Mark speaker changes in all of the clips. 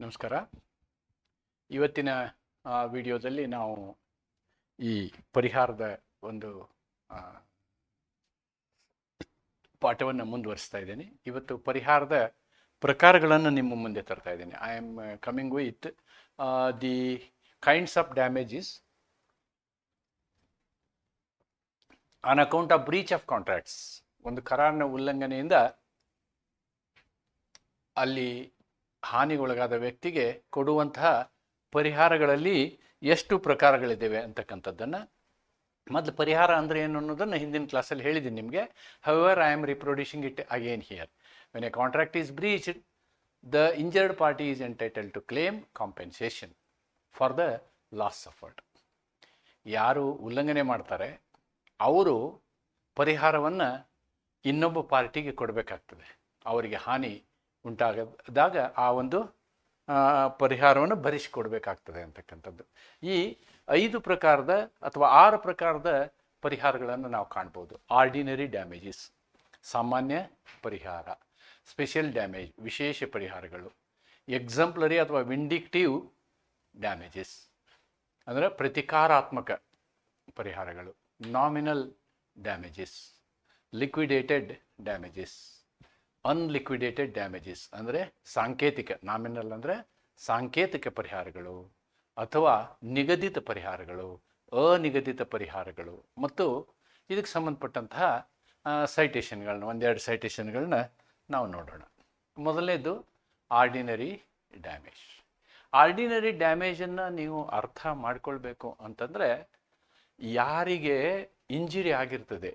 Speaker 1: ನಮಸ್ಕಾರ. ಇವತ್ತಿನ ವಿಡಿಯೋದಲ್ಲಿ ನಾವು ಈ ಪರಿಹಾರದ ಒಂದು ಪಾಠವನ್ನು ಮುಂದುವರಿಸ್ತಾ ಇದ್ದೀನಿ. ಇವತ್ತು ಪರಿಹಾರದ ಪ್ರಕಾರಗಳನ್ನು ನಿಮ್ಮ ಮುಂದೆ ತರ್ತಾ ಇದ್ದೀನಿ. I am coming with the kinds of damages on account of breach of contracts ಒಂದು ಕರಾರಿನ ಉಲ್ಲಂಘನೆಯಿಂದ ಅಲ್ಲಿ ಹಾನಿಗೊಳಗಾದ ವ್ಯಕ್ತಿಗೆ ಕೊಡುವಂತಹ ಪರಿಹಾರಗಳಲ್ಲಿ ಎಷ್ಟು ಪ್ರಕಾರಗಳಿದ್ದಾವೆ ಅಂತಕ್ಕಂಥದ್ದನ್ನು ಮೊದಲು ಪರಿಹಾರ ಅಂದರೆ ಏನು ಅನ್ನೋದನ್ನು ಹಿಂದಿನ ಕ್ಲಾಸಲ್ಲಿ ಹೇಳಿದ್ದೀನಿ ನಿಮಗೆ. However I am reproducing it again here when a contract is breached the injured party is entitle to claim compensation for the loss suffered ಯಾರು ಉಲ್ಲಂಘನೆ ಮಾಡ್ತಾರೆ, ಅವರು ಪರಿಹಾರವನ್ನು ಇನ್ನೊಬ್ಬ ಪಾರ್ಟಿಗೆ ಕೊಡಬೇಕಾಗ್ತದೆ. ಅವರಿಗೆ ಹಾನಿ ಉಂಟಾಗದಾಗ ಆ ಒಂದು ಪರಿಹಾರವನ್ನು ಭರಿಸಿಕೊಡ್ಬೇಕಾಗ್ತದೆ ಅಂತಕ್ಕಂಥದ್ದು. ಈ ಐದು ಪ್ರಕಾರದ ಅಥವಾ ಆರು ಪ್ರಕಾರದ ಪರಿಹಾರಗಳನ್ನು ನಾವು ಕಾಣ್ಬೋದು. ಆರ್ಡಿನರಿ ಡ್ಯಾಮೇಜಸ್, ಸಾಮಾನ್ಯ ಪರಿಹಾರ, ಸ್ಪೆಷಲ್ ಡ್ಯಾಮೇಜ್, ವಿಶೇಷ ಪರಿಹಾರಗಳು, ಎಕ್ಸಾಂಪ್ಲರಿ ಅಥವಾ ವಿಂಡಿಕ್ಟಿವ್ ಡ್ಯಾಮೇಜಸ್, ಅಂದರೆ ಪ್ರತಿಕಾರಾತ್ಮಕ ಪರಿಹಾರಗಳು, nominal damages, liquidated damages unliquidated damages ಅಂದರೆ ಸಾಂಕೇತಿಕ ನಾಮಿನಲ್ ಅಂದರೆ ಸಾಂಕೇತಿಕ ಪರಿಹಾರಗಳು ಅಥವಾ ನಿಗದಿತ ಪರಿಹಾರಗಳು, ಅನಿಗದಿತ ಪರಿಹಾರಗಳು ಮತ್ತು ಇದಕ್ಕೆ ಸಂಬಂಧಪಟ್ಟಂತಹ ಸೈಟೇಷನ್ಗಳನ್ನ ಒಂದೆರಡು ಸೈಟೇಷನ್ಗಳನ್ನ ನಾವು ನೋಡೋಣ. ಮೊದಲನೇದು ಆರ್ಡಿನರಿ ಡ್ಯಾಮೇಜ್ ಆರ್ಡಿನರಿ ಡ್ಯಾಮೇಜನ್ನು ನೀವು ಅರ್ಥ ಮಾಡ್ಕೊಳ್ಬೇಕು ಅಂತಂದರೆ, ಯಾರಿಗೆ ಇಂಜುರಿ ಆಗಿರ್ತದೆ,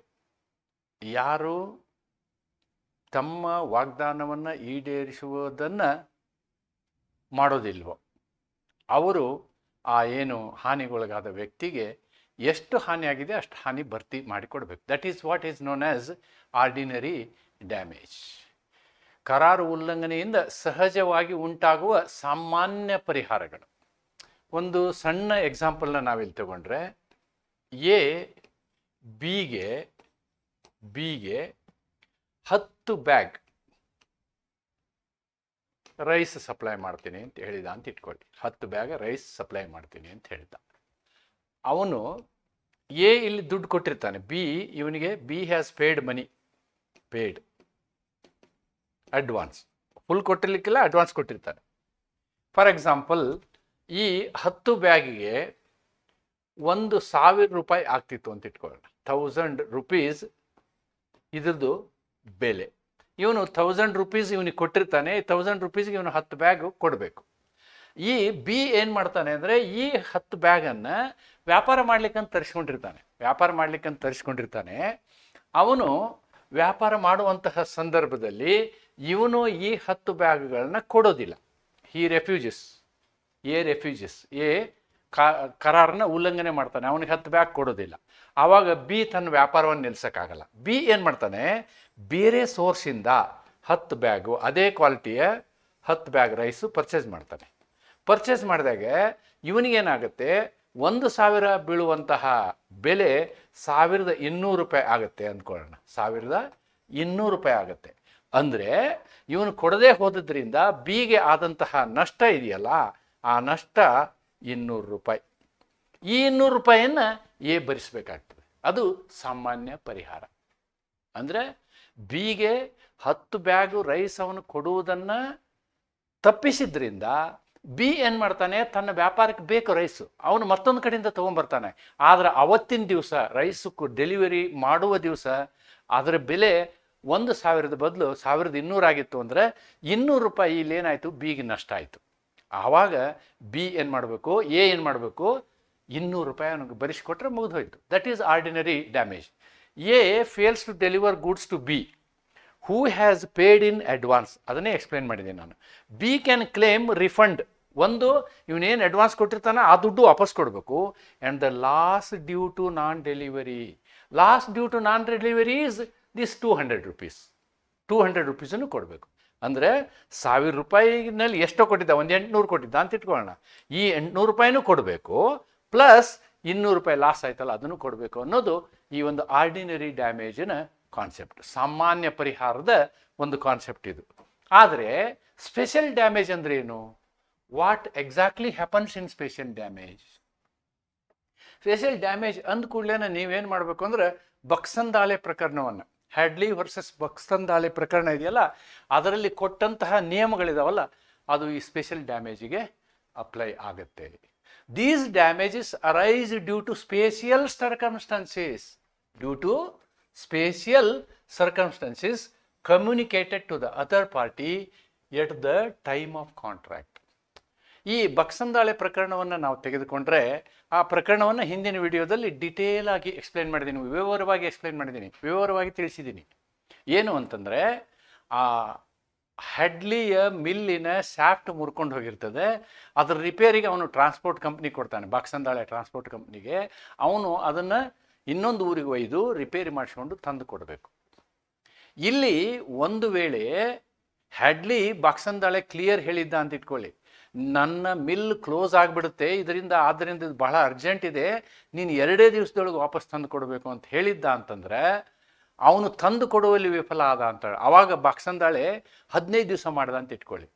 Speaker 1: ಯಾರು ತಮ್ಮ ವಾಗ್ದಾನವನ್ನು ಈಡೇರಿಸುವುದನ್ನು ಮಾಡೋದಿಲ್ವೋ? ಅವರು ಆ ಏನು ಹಾನಿಗೊಳಗಾದ ವ್ಯಕ್ತಿಗೆ ಎಷ್ಟು ಹಾನಿಯಾಗಿದೆ ಅಷ್ಟು ಹಾನಿ ಭರ್ತಿ ಮಾಡಿಕೊಡ್ಬೇಕು. That is what is known as ordinary damage ಕರಾರು ಉಲ್ಲಂಘನೆಯಿಂದ ಸಹಜವಾಗಿ ಉಂಟಾಗುವ ಸಾಮಾನ್ಯ ಪರಿಹಾರಗಳು. ಒಂದು ಸಣ್ಣ ಎಕ್ಸಾಂಪಲ್ನ ನಾವಿಲ್ಲಿ ತಗೊಂಡ್ರೆ, ಎ ಬಿಗೆ ಬಿಗೆ ಹತ್ತು ಬ್ಯಾಗ್ ರೈಸ್ ಸಪ್ಲೈ ಮಾಡ್ತೀನಿ ಅಂತ ಹೇಳಿದ ಅಂತ ಇಟ್ಕೊಳ್ಳಿ ಹತ್ತು ಬ್ಯಾಗ್ ರೈಸ್ ಸಪ್ಲೈ ಮಾಡ್ತೀನಿ ಅಂತ ಹೇಳಿದ. ಅವನು ಎ ಇಲ್ಲಿ ದುಡ್ಡು ಕೊಟ್ಟಿರ್ತಾನೆ, ಬಿ ಇವನಿಗೆ, B has paid money paid advance full ಕೊಟ್ಟಿರ್ಲಿಕ್ಕಿಲ್ಲ advance ಕೊಟ್ಟಿರ್ತಾನೆ. ಫಾರ್ ಎಕ್ಸಾಂಪಲ್ ಈ ಹತ್ತು ಬ್ಯಾಗಿಗೆ ಒಂದು ಸಾವಿರ ರೂಪಾಯಿ ಆಗ್ತಿತ್ತು ಅಂತ ಇಟ್ಕೊಳ್ಳೋಣ. ಥೌಸಂಡ್ ರುಪೀಸ್ ಇದ್ರದ್ದು ಬೆಲೆ. ಇವನು ಥೌಸಂಡ್ ರುಪೀಸ್ ಇವನಿಗೆ ಕೊಟ್ಟಿರ್ತಾನೆ ಥೌಸಂಡ್ ರುಪೀಸ್ಗೆ ಇವನು ಹತ್ತು ಬ್ಯಾಗ್ ಕೊಡಬೇಕು. ಈ ಬಿ ಏನು ಮಾಡ್ತಾನೆ ಅಂದರೆ, ಈ ಹತ್ತು ಬ್ಯಾಗನ್ನು ವ್ಯಾಪಾರ ಮಾಡ್ಲಿಕ್ಕಂತ ತರಿಸ್ಕೊಂಡಿರ್ತಾನೆ. ವ್ಯಾಪಾರ ಮಾಡ್ಲಿಕ್ಕಂತ ತರಿಸ್ಕೊಂಡಿರ್ತಾನೆ. ಅವನು ವ್ಯಾಪಾರ ಮಾಡುವಂತಹ ಸಂದರ್ಭದಲ್ಲಿ ಇವನು ಈ ಹತ್ತು ಬ್ಯಾಗ್ಗಳನ್ನ ಕೊಡೋದಿಲ್ಲ. ಈ ರೆಫ್ಯೂಜಸ್ ಎ ರೆಫ್ಯೂಜಸ್ ಎ ಕರಾರನ್ನ ಉಲ್ಲಂಘನೆ ಮಾಡ್ತಾನೆ. ಅವನಿಗೆ ಹತ್ತು ಬ್ಯಾಗ್ ಕೊಡೋದಿಲ್ಲ. ಆವಾಗ ಬಿ ತನ್ನ ವ್ಯಾಪಾರವನ್ನು ನಿಲ್ಸೋಕ್ಕಾಗಲ್ಲ. ಬಿ ಏನು ಮಾಡ್ತಾನೆ? ಬೇರೆ ಸೋರ್ಸಿಂದ ಹತ್ತು ಬ್ಯಾಗು, ಅದೇ ಕ್ವಾಲಿಟಿಯ ಹತ್ತು ಬ್ಯಾಗ್ ರೈಸು ಪರ್ಚೇಸ್ ಮಾಡ್ತಾನೆ. ಪರ್ಚೇಸ್ ಮಾಡಿದಾಗ ಇವನಿಗೇನಾಗುತ್ತೆ? ಒಂದು ಸಾವಿರ ಬೀಳುವಂತಹ ಬೆಲೆ ಸಾವಿರದ ಇನ್ನೂರು ರೂಪಾಯಿ ಆಗುತ್ತೆ ಅಂದ್ಕೊಳ್ಳೋಣ. ಸಾವಿರದ ಇನ್ನೂರು ರೂಪಾಯಿ ಆಗುತ್ತೆ. ಅಂದರೆ ಇವನು ಕೊಡದೇ ಹೋದದ್ರಿಂದ ಬಿಗೆ ಆದಂತಹ ನಷ್ಟ ಇದೆಯಲ್ಲ, ಆ ನಷ್ಟ ಇನ್ನೂರು ರೂಪಾಯಿ. ಈ ಇನ್ನೂರು ರೂಪಾಯಿಯನ್ನು ಎ ಭರಿಸಬೇಕಾಗ್ತದೆ. ಅದು ಸಾಮಾನ್ಯ ಪರಿಹಾರ. ಅಂದರೆ ಬಿಗೆ ಹತ್ತು ಬ್ಯಾಗು ರೈಸ್ ಅವನು ಕೊಡುವುದನ್ನು ತಪ್ಪಿಸಿದ್ರಿಂದ ಬಿ ಏನು ಮಾಡ್ತಾನೆ, ತನ್ನ ವ್ಯಾಪಾರಕ್ಕೆ ಬೇಕು ರೈಸು. ಅವನು ಮತ್ತೊಂದು ಕಡೆಯಿಂದ ತೊಗೊಂಬರ್ತಾನೆ. ಆದರೆ ಅವತ್ತಿನ ದಿವಸ ರೈಸಕ್ಕೂ ಡೆಲಿವರಿ ಮಾಡುವ ದಿವಸ ಅದರ ಬೆಲೆ ಒಂದು ಸಾವಿರದ ಬದಲು ಸಾವಿರದ ಇನ್ನೂರಾಗಿತ್ತು ಅಂದರೆ ಇನ್ನೂರು ರೂಪಾಯಿ ಇಲ್ಲಿ ಏನಾಯಿತು ಬಿಗೆ ನಷ್ಟ ಆಯಿತು. ಆವಾಗ ಬಿ ಏನು ಮಾಡಬೇಕು, ಎ ಏನು ಮಾಡಬೇಕು, ಇನ್ನೂರು ರೂಪಾಯಿ ಅವನಿಗೆ ಬರಿಸಿಕೊಟ್ರೆ ಮುಗಿದು ಹೋಯಿತು that is ordinary damage A fails to deliver goods to B. Who has paid in advance. ಅದನ್ನೇ ಎಕ್ಸ್ಪ್ಲೇನ್ ಮಾಡಿದ್ದೀನಿ ನಾನು. B can claim refund. ಒಂದು ಇವನೇನು ಅಡ್ವಾನ್ಸ್ ಕೊಟ್ಟಿರ್ತಾನೆ, ಆ ದುಡ್ಡು ವಾಪಸ್ ಕೊಡಬೇಕು. And the loss due to non delivery. Lost due to non delivery is this two hundred rupees. Two hundred ರುಪೀಸನ್ನು ಕೊಡಬೇಕು. ಅಂದರೆ ಸಾವಿರ ರೂಪಾಯಿನಲ್ಲಿ ಎಷ್ಟೋ ಕೊಟ್ಟಿದ್ದ, ಒಂದು ಎಂಟುನೂರು ಕೊಟ್ಟಿದ್ದ ಅಂತ ಇಟ್ಕೊಳ್ಳೋಣ. ಈ ಎಂಟುನೂರು ರೂಪಾಯಿನೂ ಕೊಡಬೇಕು, ಪ್ಲಸ್ ಇನ್ನೂರು ರೂಪಾಯಿ ಲಾಸ್ ಆಯ್ತಲ್ಲ, ಅದನ್ನು ಕೊಡಬೇಕು ಅನ್ನೋದು ಈ ಒಂದು ಆರ್ಡಿನರಿ ಡ್ಯಾಮೇಜಿನ ಕಾನ್ಸೆಪ್ಟ್ ಸಾಮಾನ್ಯ ಪರಿಹಾರದ ಒಂದು ಕಾನ್ಸೆಪ್ಟ್ ಇದು. ಆದರೆ ಸ್ಪೆಷಲ್ ಡ್ಯಾಮೇಜ್ ಅಂದ್ರೆ ಏನು? What exactly happens in special damage special damage ಅಂದ ಕೂಡಲೇ ನೀವೇನು ಮಾಡಬೇಕು ಅಂದ್ರೆ ಬಕ್ಸಂದಾಲೆ ಪ್ರಕರಣವನ್ನು ಹ್ಯಾಡ್ಲಿ ವರ್ಸಸ್ ಬಕ್ಸಂದಾಲೆ ಪ್ರಕರಣ ಇದೆಯಲ್ಲ, ಅದರಲ್ಲಿ ಕೊಟ್ಟಂತಹ ನಿಯಮಗಳಿದಾವಲ್ಲ, ಅದು ಈ ಸ್ಪೆಷಲ್ ಡ್ಯಾಮೇಜಿಗೆ ಅಪ್ಲೈ ಆಗುತ್ತೆ. These damages arise due to spatial circumstances, due to spatial circumstances communicated to the other party at the time of contract ಈ ಬಕ್ಸಂದಾಳೆ ಪ್ರಕರಣವನ್ನು ನಾವು ತೆಗೆದುಕೊಂಡ್ರೆ ಆ ಪ್ರಕರಣವನ್ನು ಹಿಂದಿನ ವಿಡಿಯೋದಲ್ಲಿ ಡಿಟೇಲ್ ಆಗಿ ಎಕ್ಸ್ಪ್ಲೈನ್ ಮಾಡಿದ್ದೀನಿ ವಿವರವಾಗಿ ಎಕ್ಸ್ಪ್ಲೇನ್ ಮಾಡಿದ್ದೀನಿ ವಿವರವಾಗಿ ತಿಳಿಸಿದ್ದೀನಿ ಏನು ಅಂತಂದರೆ ಆ ಹೆಡ್ಲಿಯ ಮಿಲ್ಲಿನ ಶಾಫ್ಟ್ ಮುರ್ಕೊಂಡು ಹೋಗಿರ್ತದೆ. ಅದ್ರ ರಿಪೇರಿಗೆ ಅವನು ಟ್ರಾನ್ಸ್ಪೋರ್ಟ್ ಕಂಪ್ನಿ ಕೊಡ್ತಾನೆ, ಬಾಕ್ಸಂದಾಳೆ ಟ್ರಾನ್ಸ್ಪೋರ್ಟ್ ಕಂಪ್ನಿಗೆ. ಅವನು ಅದನ್ನು ಇನ್ನೊಂದು ಊರಿಗೆ ಒಯ್ದು ರಿಪೇರಿ ಮಾಡಿಸ್ಕೊಂಡು ತಂದು ಕೊಡಬೇಕು. ಇಲ್ಲಿ ಒಂದು ವೇಳೆ ಹೆಡ್ಲಿ ಬಾಕ್ಸಂದಾಳೆ ಕ್ಲಿಯರ್ ಹೇಳಿದ್ದ ಅಂತ ಇಟ್ಕೊಳ್ಳಿ. ನನ್ನ ಮಿಲ್ ಕ್ಲೋಸ್ ಆಗಿಬಿಡುತ್ತೆ, ಇದರಿಂದ ಆದ್ದರಿಂದ ಇದು ಬಹಳ ಅರ್ಜೆಂಟ್ ಇದೆ, ನೀನು ಎರಡೇ ದಿವಸದೊಳಗೆ ವಾಪಸ್ ತಂದು ಕೊಡಬೇಕು ಅಂತ ಹೇಳಿದ್ದ ಅಂತಂದ್ರೆ ಅವನು ತಂದು ಕೊಡುವಲ್ಲಿ ವಿಫಲ ಆದ ಅಂತ ಅವಾಗ ಬಾಕ್ಸಂದಾಳೆ ಹದಿನೈದು ದಿವಸ ಮಾಡ್ದ ಅಂತ ಇಟ್ಕೊಳ್ಳಿ.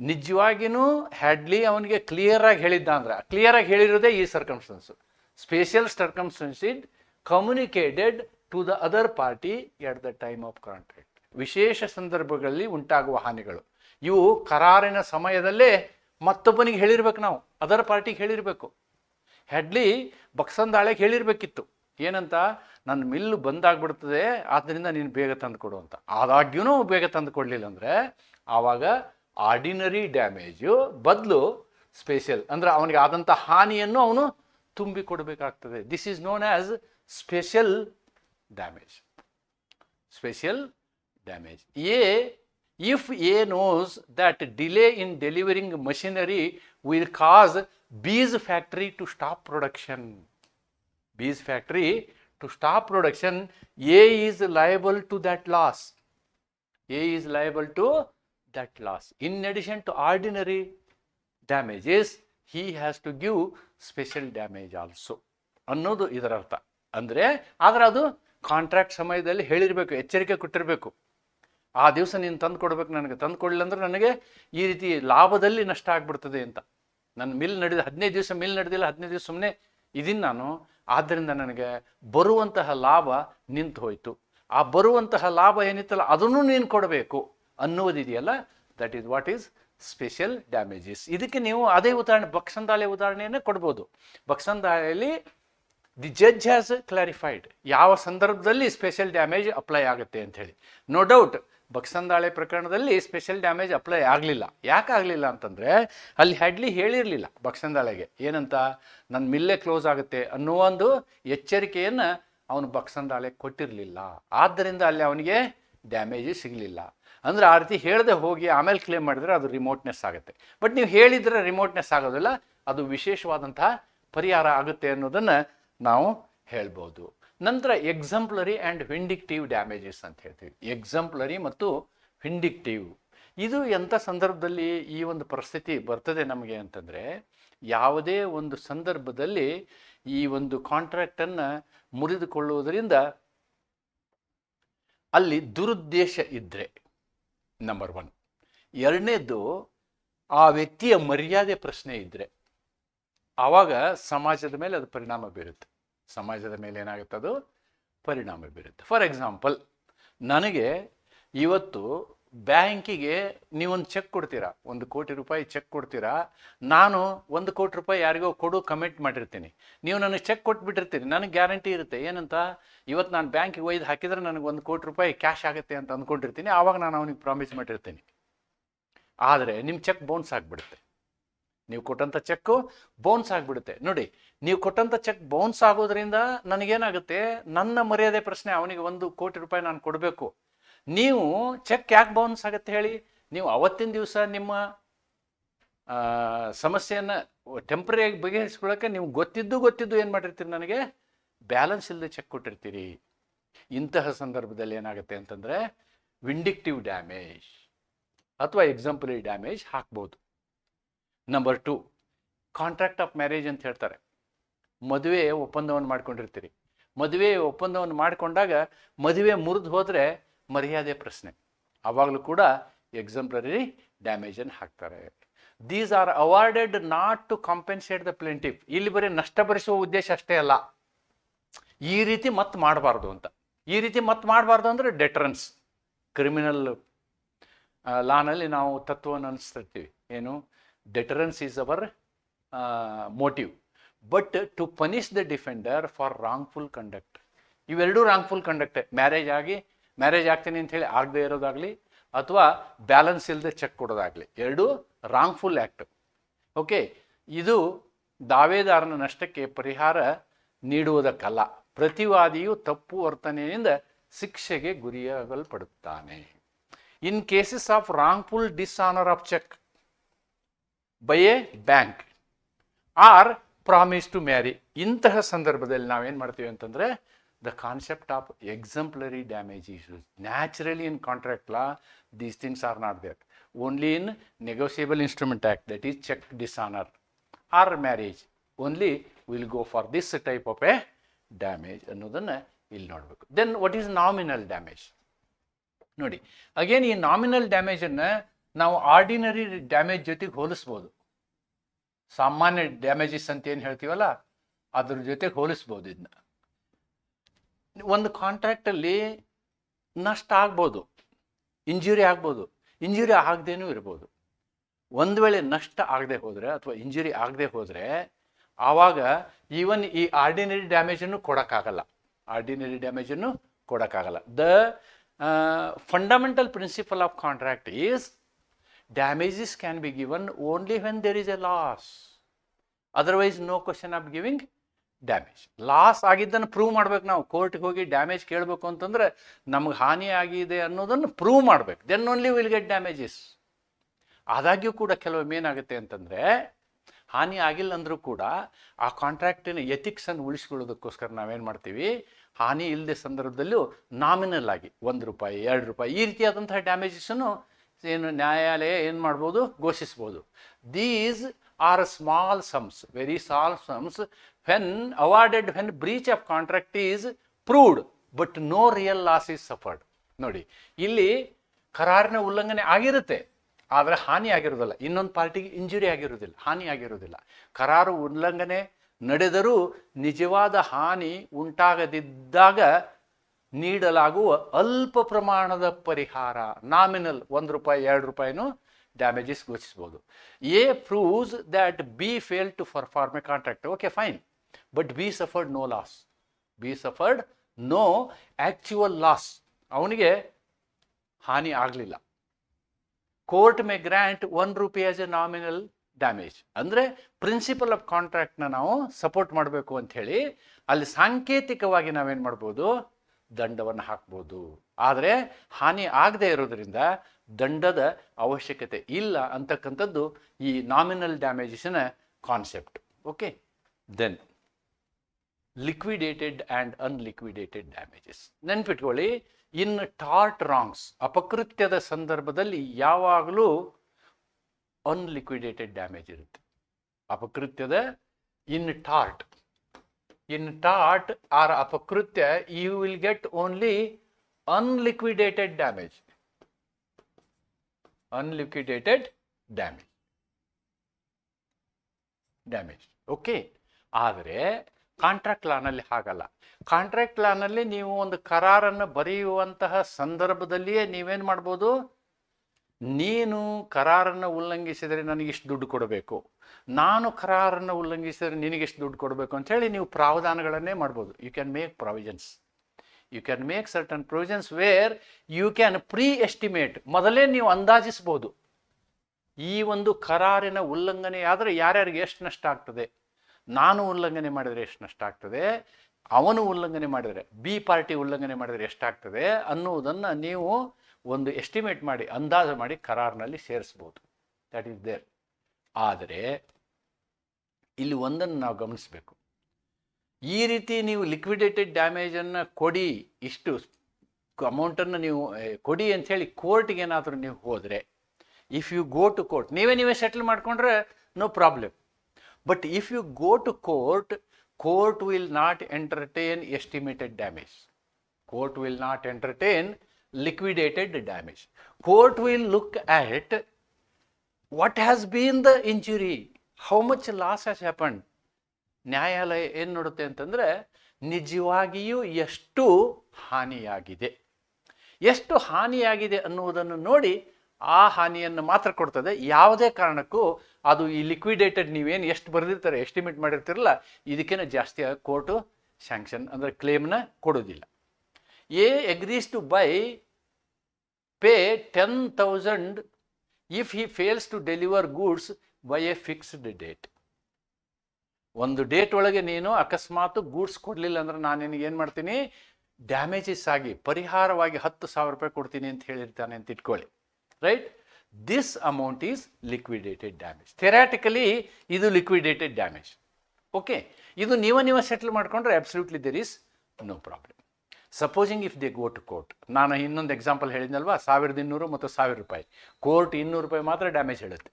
Speaker 1: ನಿಜವಾಗಿಯೂ ಹ್ಯಾಡ್ಲಿ ಅವನಿಗೆ ಕ್ಲಿಯರಾಗಿ ಹೇಳಿದ್ದ ಅಂದ್ರೆ ಕ್ಲಿಯರಾಗಿ ಹೇಳಿರೋದೇ ಈ circumstance special ಇಡ್ communicated to the other party at the time of contract ವಿಶೇಷ ಸಂದರ್ಭಗಳಲ್ಲಿ ಉಂಟಾಗುವ ಹಾನಿಗಳು. ಇವು ಕರಾರಿನ ಸಮಯದಲ್ಲೇ ಮತ್ತೊಬ್ಬನಿಗೆ ಹೇಳಿರ್ಬೇಕು ನಾವು ಅದರ್ ಪಾರ್ಟಿಗೆ ಹೇಳಿರಬೇಕು. ಹೆಡ್ಲಿ ಬಕ್ಸಂದಾಳೆಗೆ ಹೇಳಿರ್ಬೇಕಿತ್ತು. ಏನಂತ? ನನ್ನ ಮಿಲ್ಲು ಬಂದಾಗ್ಬಿಡ್ತದೆ ಆದ್ದರಿಂದ ನೀನು ಬೇಗ ತಂದು ಕೊಡು ಅಂತ. ಆದಾಗ್ಯೂ ಬೇಗ ತಂದು ಕೊಡಲಿಲ್ಲ ಅಂದರೆ, ಆವಾಗ ಆರ್ಡಿನರಿ ಡ್ಯಾಮೇಜು ಬದಲು ಸ್ಪೆಷಲ್ ಅಂದರೆ ಅವನಿಗೆ ಆದಂಥ ಹಾನಿಯನ್ನು ಅವನು ತುಂಬಿ ಕೊಡಬೇಕಾಗ್ತದೆ. This is known as special damage special damage A if A knows that delay in delivering machinery will cause B's factory to stop production bees factory to stop production, a is liable to that loss. A is liable to that loss. In addition to ordinary damages, he has to give special damage also ಅನ್ನೋದು ಇದರ ಅರ್ಥ. ಅಂದರೆ ಆದ್ರೆ ಅದು contract ಸಮಯದಲ್ಲಿ ಹೇಳಿರಬೇಕು, ಎಚ್ಚರಿಕೆ ಕೊಟ್ಟಿರಬೇಕು. ಆ ದಿವಸ ನೀನು ತಂದು ಕೊಡ್ಬೇಕು, ನನಗೆ ತಂದು ಕೊಡಲಿಲ್ಲ ಅಂದ್ರೆ ನನಗೆ ಈ ರೀತಿ ಲಾಭದಲ್ಲಿ ನಷ್ಟ ಆಗ್ಬಿಡ್ತದೆ ಅಂತ. ನನ್ನ ಮಿಲ್ ನಡೆದ ಹದಿನೈದು ದಿವಸ ಮಿಲ್ ನಡೆದಿಲ್ಲ, ಹದಿನೈದು ದಿವಸ ಸುಮ್ಮನೆ ಇದೀನಿ ನಾನು. ಆದ್ದರಿಂದ ನನಗೆ ಬರುವಂತಹ ಲಾಭ ನಿಂತು ಹೋಯಿತು. ಆ ಬರುವಂತಹ ಲಾಭ ಏನಿತ್ತಲ್ಲ, ಅದನ್ನು ನೀನು ಕೊಡಬೇಕು. ಅನ್ನುವುದಿದೆಯಲ್ಲ? That is what is special damages ಇದಕ್ಕೆ ನೀವು ಅದೇ ಉದಾಹರಣೆ ಬಕ್ಸಂದಾಲೆ ಉದಾಹರಣೆಯನ್ನೇ ಕೊಡ್ಬೋದು. ಬಕ್ಸಂದಾಲೆಯಲ್ಲಿ ದಿ ಜಡ್ಜ್ ಹ್ಯಾಸ್ ಕ್ಲಾರಿಫೈಡ್ ಯಾವ ಸಂದರ್ಭದಲ್ಲಿ ಸ್ಪೆಷಲ್ ಡ್ಯಾಮೇಜ್ ಅಪ್ಲೈ ಆಗುತ್ತೆ ಅಂತ ಹೇಳಿ. ನೋ ಡೌಟ್ ಬಕ್ಸಂದಾಳೆ ಪ್ರಕರಣದಲ್ಲಿ ಸ್ಪೆಷಲ್ ಡ್ಯಾಮೇಜ್ ಅಪ್ಲೈ ಆಗಲಿಲ್ಲ. ಯಾಕೆ ಆಗಲಿಲ್ಲ ಅಂತಂದರೆ ಅಲ್ಲಿ ಹೆಡ್ಲಿ ಹೇಳಿರಲಿಲ್ಲ ಬಕ್ಸಂದಾಳೆಗೆ, ಏನಂತ? ನನ್ನ ಮಿಲ್ಲೇ ಕ್ಲೋಸ್ ಆಗುತ್ತೆ ಅನ್ನೋ ಒಂದು ಎಚ್ಚರಿಕೆಯನ್ನು ಅವನು ಬಕ್ಸಂದಾಳೆ ಕೊಟ್ಟಿರಲಿಲ್ಲ. ಆದ್ದರಿಂದ ಅಲ್ಲಿ ಅವನಿಗೆ ಡ್ಯಾಮೇಜ್ ಸಿಗಲಿಲ್ಲ. ಅಂದರೆ ಆ ರೀತಿ ಹೇಳದೆ ಹೋಗಿ ಆಮೇಲೆ ಕ್ಲೇಮ್ ಮಾಡಿದರೆ ಅದು ರಿಮೋಟ್ನೆಸ್ ಆಗುತ್ತೆ. ಬಟ್ ನೀವು ಹೇಳಿದರೆ ರಿಮೋಟ್ನೆಸ್ ಆಗೋದಿಲ್ಲ, ಅದು ವಿಶೇಷವಾದಂತಹ ಪರಿಹಾರ ಆಗುತ್ತೆ ಅನ್ನೋದನ್ನು ನಾವು ಹೇಳ್ಬೋದು. ನಂತರ ಎಕ್ಸಾಂಪ್ಲರಿ ಆ್ಯಂಡ್ ವಿಂಡಿಕ್ಟಿವ್ ಡ್ಯಾಮೇಜಸ್ ಅಂತ ಹೇಳ್ತೀವಿ. ಎಕ್ಸಾಂಪ್ಲರಿ ಮತ್ತು ವಿಂಡಿಕ್ಟಿವ್. ಇದು ಎಂಥ ಸಂದರ್ಭದಲ್ಲಿ ಈ ಒಂದು ಪರಿಸ್ಥಿತಿ ಬರ್ತದೆ ನಮಗೆ ಅಂತಂದರೆ, ಯಾವುದೇ ಒಂದು ಸಂದರ್ಭದಲ್ಲಿ ಈ ಒಂದು ಕಾಂಟ್ರಾಕ್ಟನ್ನು ಮುರಿದುಕೊಳ್ಳುವುದರಿಂದ ಅಲ್ಲಿ ದುರುದ್ದೇಶ ಇದ್ದರೆ ನಂಬರ್ ಒನ್ ಎರಡನೇದು ಆ ವ್ಯಕ್ತಿಯ ಮರ್ಯಾದೆ ಪ್ರಶ್ನೆ ಇದ್ದರೆ ಆವಾಗ ಸಮಾಜದ ಮೇಲೆ ಅದು ಪರಿಣಾಮ ಬೀರುತ್ತೆ. ಸಮಾಜದ ಮೇಲೆ ಏನಾಗುತ್ತೆ ಅದು? ಪರಿಣಾಮ ಬೀರುತ್ತೆ. ಫಾರ್ ಎಕ್ಸಾಂಪಲ್ ನನಗೆ ಇವತ್ತು ಬ್ಯಾಂಕಿಗೆ ನೀವೊಂದು ಚೆಕ್ ಕೊಡ್ತೀರಾ? ಒಂದು ಕೋಟಿ ರೂಪಾಯಿ ಚೆಕ್ ಕೊಡ್ತೀರಾ? ನಾನು ಒಂದು ಕೋಟಿ ರೂಪಾಯಿ ಯಾರಿಗೋ ಕೊಡು ಕಮೆಂಟ್ ಮಾಡಿರ್ತೀನಿ. ನೀವು ನನಗೆ ಚೆಕ್ ಕೊಟ್ಬಿಟ್ಟಿರ್ತೀರಿ. ನನಗೆ ಗ್ಯಾರಂಟಿ ಇರುತ್ತೆ. ಏನಂತ? ಇವತ್ತು ನಾನು ಬ್ಯಾಂಕಿಗೆ ಒಯ್ದು ಹಾಕಿದ್ರೆ ನನಗೆ ಒಂದು ಕೋಟಿ ರೂಪಾಯಿ ಕ್ಯಾಶ್ ಆಗುತ್ತೆ ಅಂತ ಅಂದ್ಕೊಂಡಿರ್ತೀನಿ. ಆವಾಗ ನಾನು ಅವನಿಗೆ ಪ್ರಾಮಿಸ್ ಮಾಡಿರ್ತೀನಿ. ಆದರೆ, ನಿಮ್ಮ ಚೆಕ್ ಬೌನ್ಸ್ ಆಗಿಬಿಡುತ್ತೆ. ನೀವು ಕೊಟ್ಟಂಥ ಚೆಕ್ಕು ಬೌನ್ಸ್ ಆಗಿಬಿಡುತ್ತೆ. ನೋಡಿ, ನೀವು ಕೊಟ್ಟಂಥ ಚೆಕ್ ಬೌನ್ಸ್ ಆಗೋದ್ರಿಂದ ನನಗೇನಾಗುತ್ತೆ? ನನ್ನ ಮರ್ಯಾದೆ ಪ್ರಶ್ನೆ ಅವನಿಗೆ ಒಂದು ಕೋಟಿ ರೂಪಾಯಿ ನಾನು ಕೊಡಬೇಕು. ನೀವು ಚೆಕ್ ಯಾಕೆ ಬೌನ್ಸ್ ಆಗುತ್ತೆ ಹೇಳಿ? ನೀವು ಅವತ್ತಿನ ದಿವಸ ನಿಮ್ಮ ಸಮಸ್ಯೆಯನ್ನು ಟೆಂಪ್ರರಿಯಾಗಿ ಬಗೆಹರಿಸ್ಕೊಳ್ಳೋಕ್ಕೆ ನೀವು ಗೊತ್ತಿದ್ದು ಗೊತ್ತಿದ್ದು ಏನು ಮಾಡಿರ್ತೀರಿ ನನಗೆ? ಬ್ಯಾಲೆನ್ಸ್ ಇಲ್ಲದೆ ಚೆಕ್ ಕೊಟ್ಟಿರ್ತೀರಿ. ಇಂತಹ ಸಂದರ್ಭದಲ್ಲಿ ಏನಾಗುತ್ತೆ ಅಂತಂದರೆ ವಿಂಡಿಕ್ಟಿವ್ ಡ್ಯಾಮೇಜ್ ಅಥವಾ ಎಕ್ಸಾಂಪಲಿ ಡ್ಯಾಮೇಜ್ ಹಾಕ್ಬೋದು. Number two contract of marriage ಅಂತ ಹೇಳ್ತಾರೆ. ಮದುವೆ ಒಪ್ಪಂದವನ್ನು ಮಾಡ್ಕೊಂಡಿರ್ತೀರಿ. ಮದುವೆ ಒಪ್ಪಂದವನ್ನು ಮಾಡಿಕೊಂಡಾಗ ಮದುವೆ ಮುರಿದು ಹೋದರೆ ಮರ್ಯಾದೆ ಪ್ರಶ್ನೆ. ಆವಾಗಲೂ ಕೂಡ ಎಕ್ಸಾಂಪ್ಲರಿ ಡ್ಯಾಮೇಜನ್ನು ಹಾಕ್ತಾರೆ. These are awarded not to compensate the plaintiff ಇಲ್ಲಿ ಬರೀ ನಷ್ಟ ಭರಿಸುವ ಉದ್ದೇಶ ಅಷ್ಟೇ ಅಲ್ಲ. ಈ ರೀತಿ ಮತ್ತೆ ಮಾಡಬಾರ್ದು ಅಂತ. ಈ ರೀತಿ ಮತ್ತೆ ಮಾಡಬಾರ್ದು ಅಂದರೆ ಡೆಟ್ರನ್ಸ್ ಕ್ರಿಮಿನಲ್ ಲಾನಲ್ಲಿ ನಾವು ತತ್ವವನ್ನು ಅನಿಸ್ತಿರ್ತೀವಿ ಏನು? Deterrence is our motive but to punish the defender for wrongful conduct ಇವೆರಡೂ ರಾಂಗ್ಫುಲ್ ಕಂಡಕ್ಟ್ ಮ್ಯಾರೇಜ್ ಆಗಿ ಮ್ಯಾರೇಜ್ ಆಗ್ತೀನಿ ಅಂತ ಹೇಳಿ ಆಗದೆ ಇರೋದಾಗಲಿ, ಅಥವಾ ಬ್ಯಾಲೆನ್ಸ್ ಇಲ್ಲದೆ ಚೆಕ್ ಕೊಡೋದಾಗಲಿ, ಎರಡೂ ರಾಂಗ್ಫುಲ್ ಆ್ಯಕ್ಟ್ ಓಕೆ ಇದು ದಾವೇದಾರನ ನಷ್ಟಕ್ಕೆ ಪರಿಹಾರ ನೀಡುವುದಕ್ಕಲ್ಲ. ಪ್ರತಿವಾದಿಯು ತಪ್ಪು ವರ್ತನೆಯಿಂದ ಶಿಕ್ಷೆಗೆ ಗುರಿಯಾಗಲ್ಪಡುತ್ತಾನೆ. In cases of wrongful dishonour of cheque by a bank or promise to marry ಇಂತಹ ಸಂದರ್ಭದಲ್ಲಿ ನಾವೇನು ಮಾಡ್ತೀವಿ ಅಂತಂದರೆ the concept of exemplary damage issues naturally in contract law these things are not there only in negotiable instrument act that is cheque dishonour or marriage only will go for this type of a damage ಅನ್ನೋದನ್ನು ಇಲ್ಲಿ ನೋಡಬೇಕು. Then what is nominal damage ನೋಡಿ again ಈ nominal ಡ್ಯಾಮೇಜನ್ನು ನಾವು ordinary damage ಜೊತೆಗೆ ಹೋಲಿಸ್ಬೋದು. ಸಾಮಾನ್ಯ damages ಅಂತ ಏನು ಹೇಳ್ತೀವಲ್ಲ, ಅದ್ರ ಜೊತೆಗೆ ಹೋಲಿಸ್ಬೋದು ಇದನ್ನ ಒಂದು ಕಾಂಟ್ರಾಕ್ಟಲ್ಲಿ ನಷ್ಟ ಆಗ್ಬೋದು ಇಂಜುರಿ ಆಗ್ಬೋದು ಇಂಜುರಿ ಆಗದೇನೂ ಇರ್ಬೋದು. ಒಂದು ವೇಳೆ ನಷ್ಟ ಆಗದೆ ಹೋದರೆ ಅಥವಾ ಇಂಜುರಿ ಆಗದೆ ಹೋದರೆ, ಆವಾಗ ಈವನ್ ಈ ಆರ್ಡಿನರಿ ಡ್ಯಾಮೇಜನ್ನು ಕೊಡೋಕ್ಕಾಗಲ್ಲ. ಆರ್ಡಿನರಿ ಡ್ಯಾಮೇಜನ್ನು ಕೊಡೋಕ್ಕಾಗಲ್ಲ. The fundamental principle of contract is damages can be given only when there is a loss otherwise no question of giving damage loss ಆಗಿದ್ದನ್ನು prove ಮಾಡ್ಬೇಕು ನಾವು. ಕೋರ್ಟ್ಗೆ ಹೋಗಿ ಡ್ಯಾಮೇಜ್ ಕೇಳಬೇಕು ಅಂತಂದ್ರೆ ನಮ್ಗೆ ಹಾನಿ ಆಗಿದೆ ಅನ್ನೋದನ್ನು ಪ್ರೂವ್ ಮಾಡ್ಬೇಕು. Then only will get damages ಆದಾಗ್ಯೂ ಕೂಡ ಕೆಲವೊಮ್ಮೆ ಏನಾಗುತ್ತೆ ಅಂತಂದರೆ ಹಾನಿ ಆಗಿಲ್ಲ ಅಂದರೂ ಕೂಡ ಆ ಕಾಂಟ್ರಾಕ್ಟಿನ ಎಥಿಕ್ಸನ್ನು ಉಳಿಸ್ಕೊಳ್ಳೋದಕ್ಕೋಸ್ಕರ ನಾವೇನು ಮಾಡ್ತೀವಿ? ಹಾನಿ ಇಲ್ಲದೆ ಸಂದರ್ಭದಲ್ಲೂ ನಾಮಿನಲ್ ಆಗಿ ಒಂದು ರೂಪಾಯಿ, ಎರಡು ರೂಪಾಯಿ ಈ ರೀತಿಯಾದಂತಹ ಡ್ಯಾಮೇಜಸನ್ನು ಏನು ನ್ಯಾಯಾಲಯ ಏನು ಮಾಡ್ಬೋದು? ಘೋಷಿಸ್ಬೋದು. These are small sums very small sums when awarded when breach of contract is proved but no real loss is suffered ನೋಡಿ, ಇಲ್ಲಿ ಕರಾರಿನ ಉಲ್ಲಂಘನೆ ಆಗಿರುತ್ತೆ, ಆದರೆ ಹಾನಿ ಆಗಿರೋದಿಲ್ಲ. ಇನ್ನೊಂದು ಪಾರ್ಟಿಗೆ ಇಂಜುರಿ ಆಗಿರೋದಿಲ್ಲ, ಹಾನಿ ಆಗಿರೋದಿಲ್ಲ. ಕರಾರು ಉಲ್ಲಂಘನೆ ನಡೆದರೂ ನಿಜವಾದ ಹಾನಿ ಉಂಟಾಗದಿದ್ದಾಗ ನೀಡಲಾಗುವ ಅಲ್ಪ ಪ್ರಮಾಣದ ಪರಿಹಾರ ನಾಮಿನಲ್ ಒಂದು ರೂಪಾಯಿ, ಎರಡು ರೂಪಾಯಿನೂ damages ಘೋಷಿಸ್ಬೋದು. A proves that B fail to perform a contract okay fine but B suffered no loss B suffered no actual loss ಅವನಿಗೆ ಹಾನಿ ಆಗಲಿಲ್ಲ. Court may grant one rupee as a nominal damage ಅಂದರೆ principle of ಕಾಂಟ್ರಾಕ್ಟ್ನ ನಾವು support ಮಾಡಬೇಕು ಅಂತ ಅಲ್ಲಿ ಸಾಂಕೇತಿಕವಾಗಿ ನಾವೇನು ಮಾಡ್ಬೋದು? ದಂಡವನ್ನು ಹಾಕ್ಬೋದು. ಆದರೆ ಹಾನಿ ಆಗದೆ ಇರೋದರಿಂದ ದಂಡದ ಅವಶ್ಯಕತೆ ಇಲ್ಲ ಅಂತಕ್ಕಂಥದ್ದು ಈ nominal ಡ್ಯಾಮೇಜಸ್ನ concept okay then liquidated and unliquidated damages ನೆನ್ಪಿಟ್ಕೊಳ್ಳಿ, ಇನ್ ಟಾರ್ಟ್ ರಾಂಗ್ಸ್ ಅಪಕೃತ್ಯದ ಸಂದರ್ಭದಲ್ಲಿ ಯಾವಾಗಲೂ ಅನ್ಲಿಕ್ವಿಡೇಟೆಡ್ ಡ್ಯಾಮೇಜ್ ಇರುತ್ತೆ. ಅಪಕೃತ್ಯದ, ಇನ್ ಟಾರ್ಟ್ ಇನ್ ಟಾಟ್ or ಅಪಕೃತ್ಯ you will get only unliquidated damage unliquidated damage damage okay ಆದರೆ ಕಾಂಟ್ರಾಕ್ಟ್ ಲಾನಲ್ಲಿ ಹಾಗಲ್ಲ. ಕಾಂಟ್ರಾಕ್ಟ್ ಲಾನಲ್ಲಿ ನೀವು ಒಂದು ಕರಾರನ್ನು ಬರೆಯುವಂತಹ ಸಂದರ್ಭದಲ್ಲಿಯೇ ನೀವೇನು ಮಾಡ್ಬೋದು? ನೀನು ಕರಾರನ್ನು ಉಲ್ಲಂಘಿಸಿದರೆ ನನಗೆ ಇಷ್ಟು ದುಡ್ಡು ಕೊಡಬೇಕು. ನಾನು ಕರಾರನ್ನು ಉಲ್ಲಂಘಿಸಿದರೆ ನಿನಗೆಷ್ಟು ದುಡ್ಡು ಕೊಡಬೇಕು ಅಂತ ಹೇಳಿ ನೀವು ಪ್ರಾವಧಾನಗಳನ್ನೇ ಮಾಡ್ಬೋದು. You can make provisions you can make certain provisions where you can pre estimate ಮೊದಲೇ ನೀವು ಅಂದಾಜಿಸ್ಬೋದು. ಈ ಒಂದು ಕರಾರಿನ ಉಲ್ಲಂಘನೆ ಆದರೆ ಯಾರ್ಯಾರಿಗೆ ಎಷ್ಟು ನಷ್ಟ ಆಗ್ತದೆ? ನಾನು ಉಲ್ಲಂಘನೆ ಮಾಡಿದರೆ ಎಷ್ಟು ನಷ್ಟ ಆಗ್ತದೆ? ಅವನು ಉಲ್ಲಂಘನೆ ಮಾಡಿದರೆ, ಬಿ ಪಾರ್ಟಿ ಉಲ್ಲಂಘನೆ ಮಾಡಿದರೆ ಎಷ್ಟಾಗ್ತದೆ ಅನ್ನುವುದನ್ನು ನೀವು ಒಂದು ಎಸ್ಟಿಮೇಟ್ ಮಾಡಿ, ಅಂದಾಜು ಮಾಡಿ ಕರಾರ್ನಲ್ಲಿ ಸೇರಿಸ್ಬೋದು. ದ್ಯಾಟ್ ಈಸ್ ದೇರ್ ಆದರೆ, ಇಲ್ಲಿ ಒಂದನ್ನು ನಾವು ಗಮನಿಸಬೇಕು. ಈ ರೀತಿ ನೀವು ಲಿಕ್ವಿಡೇಟೆಡ್ ಡ್ಯಾಮೇಜನ್ನು ಕೊಡಿ, ಇಷ್ಟು ಅಮೌಂಟನ್ನು ನೀವು ಕೊಡಿ ಅಂಥೇಳಿ ಕೋರ್ಟ್ಗೆ ಏನಾದರೂ ನೀವು ಹೋದರೆ if you go to court ನೀವೇ ನೀವೇ ಸೆಟ್ಲ್ ಮಾಡಿಕೊಂಡ್ರೆ no problem but if you go to court court will not entertain estimated damage court will not entertain liquidated damage. Court will look at what has been the injury, how much loss has happened. ನ್ಯಾಯಾಲಯ ಏನು ನೋಡುತ್ತೆ ಅಂತಂದರೆ ನಿಜವಾಗಿಯೂ ಎಷ್ಟು ಹಾನಿಯಾಗಿದೆ ಎಷ್ಟು ಹಾನಿಯಾಗಿದೆ ಅನ್ನುವುದನ್ನು ನೋಡಿ ಆ ಹಾನಿಯನ್ನು ಮಾತ್ರ ಕೊಡ್ತದೆ ಯಾವುದೇ ಕಾರಣಕ್ಕೂ ಅದು ಈ ಲಿಕ್ವಿಡೇಟೆಡ್ ನೀವೇನು ಎಷ್ಟು ಬರೆದಿರ್ತಾರೆ ಎಸ್ಟಿಮೇಟ್ ಮಾಡಿರ್ತಿರಲ್ಲ ಇದಕ್ಕಿಂತ ಜಾಸ್ತಿ ಕೋರ್ಟು ಸ್ಯಾಂಕ್ಷನ್ ಅಂದರೆ ಕ್ಲೇಮ್ನ ಕೊಡೋದಿಲ್ಲ A agrees to by pay ten thousand if he fails to deliver goods by a fixed date ಒಂದು ಡೇಟ್ ಒಳಗೆ ನೀನು ಅಕಸ್ಮಾತ್ ಗೂಡ್ಸ್ ಕೊಡಲಿಲ್ಲ ಅಂದ್ರೆ ನಾನು ನಿನಗೆ ಏನು ಮಾಡ್ತೀನಿ? ಡ್ಯಾಮೇಜಸ್ ಆಗಿ, ಪರಿಹಾರವಾಗಿ ಹತ್ತು ಸಾವಿರ ರೂಪಾಯಿ ಕೊಡ್ತೀನಿ ಅಂತ ಹೇಳಿರ್ತಾನೆ ಅಂತ ಇಟ್ಕೊಳ್ಳಿ. Right this amount is liquidated damage theoretically ಇದು ಲಿಕ್ವಿಡೇಟೆಡ್ ಡ್ಯಾಮೇಜ್ ಓಕೆ ಇದು ನೀವು ನೀವು ಸೆಟ್ಲ್ ಮಾಡ್ಕೊಂಡ್ರೆ absolutely there is no problem supposing if they go to court ನಾನು ಇನ್ನೊಂದು ಎಕ್ಸಾಂಪಲ್ ಹೇಳಿದ್ನಲ್ವಾ? ಸಾವಿರದ ಇನ್ನೂರು ಮತ್ತು ಸಾವಿರ ರೂಪಾಯಿ. ಕೋರ್ಟ್ ಇನ್ನೂರು ರೂಪಾಯಿ ಮಾತ್ರ ಡ್ಯಾಮೇಜ್ ಹೇಳುತ್ತೆ.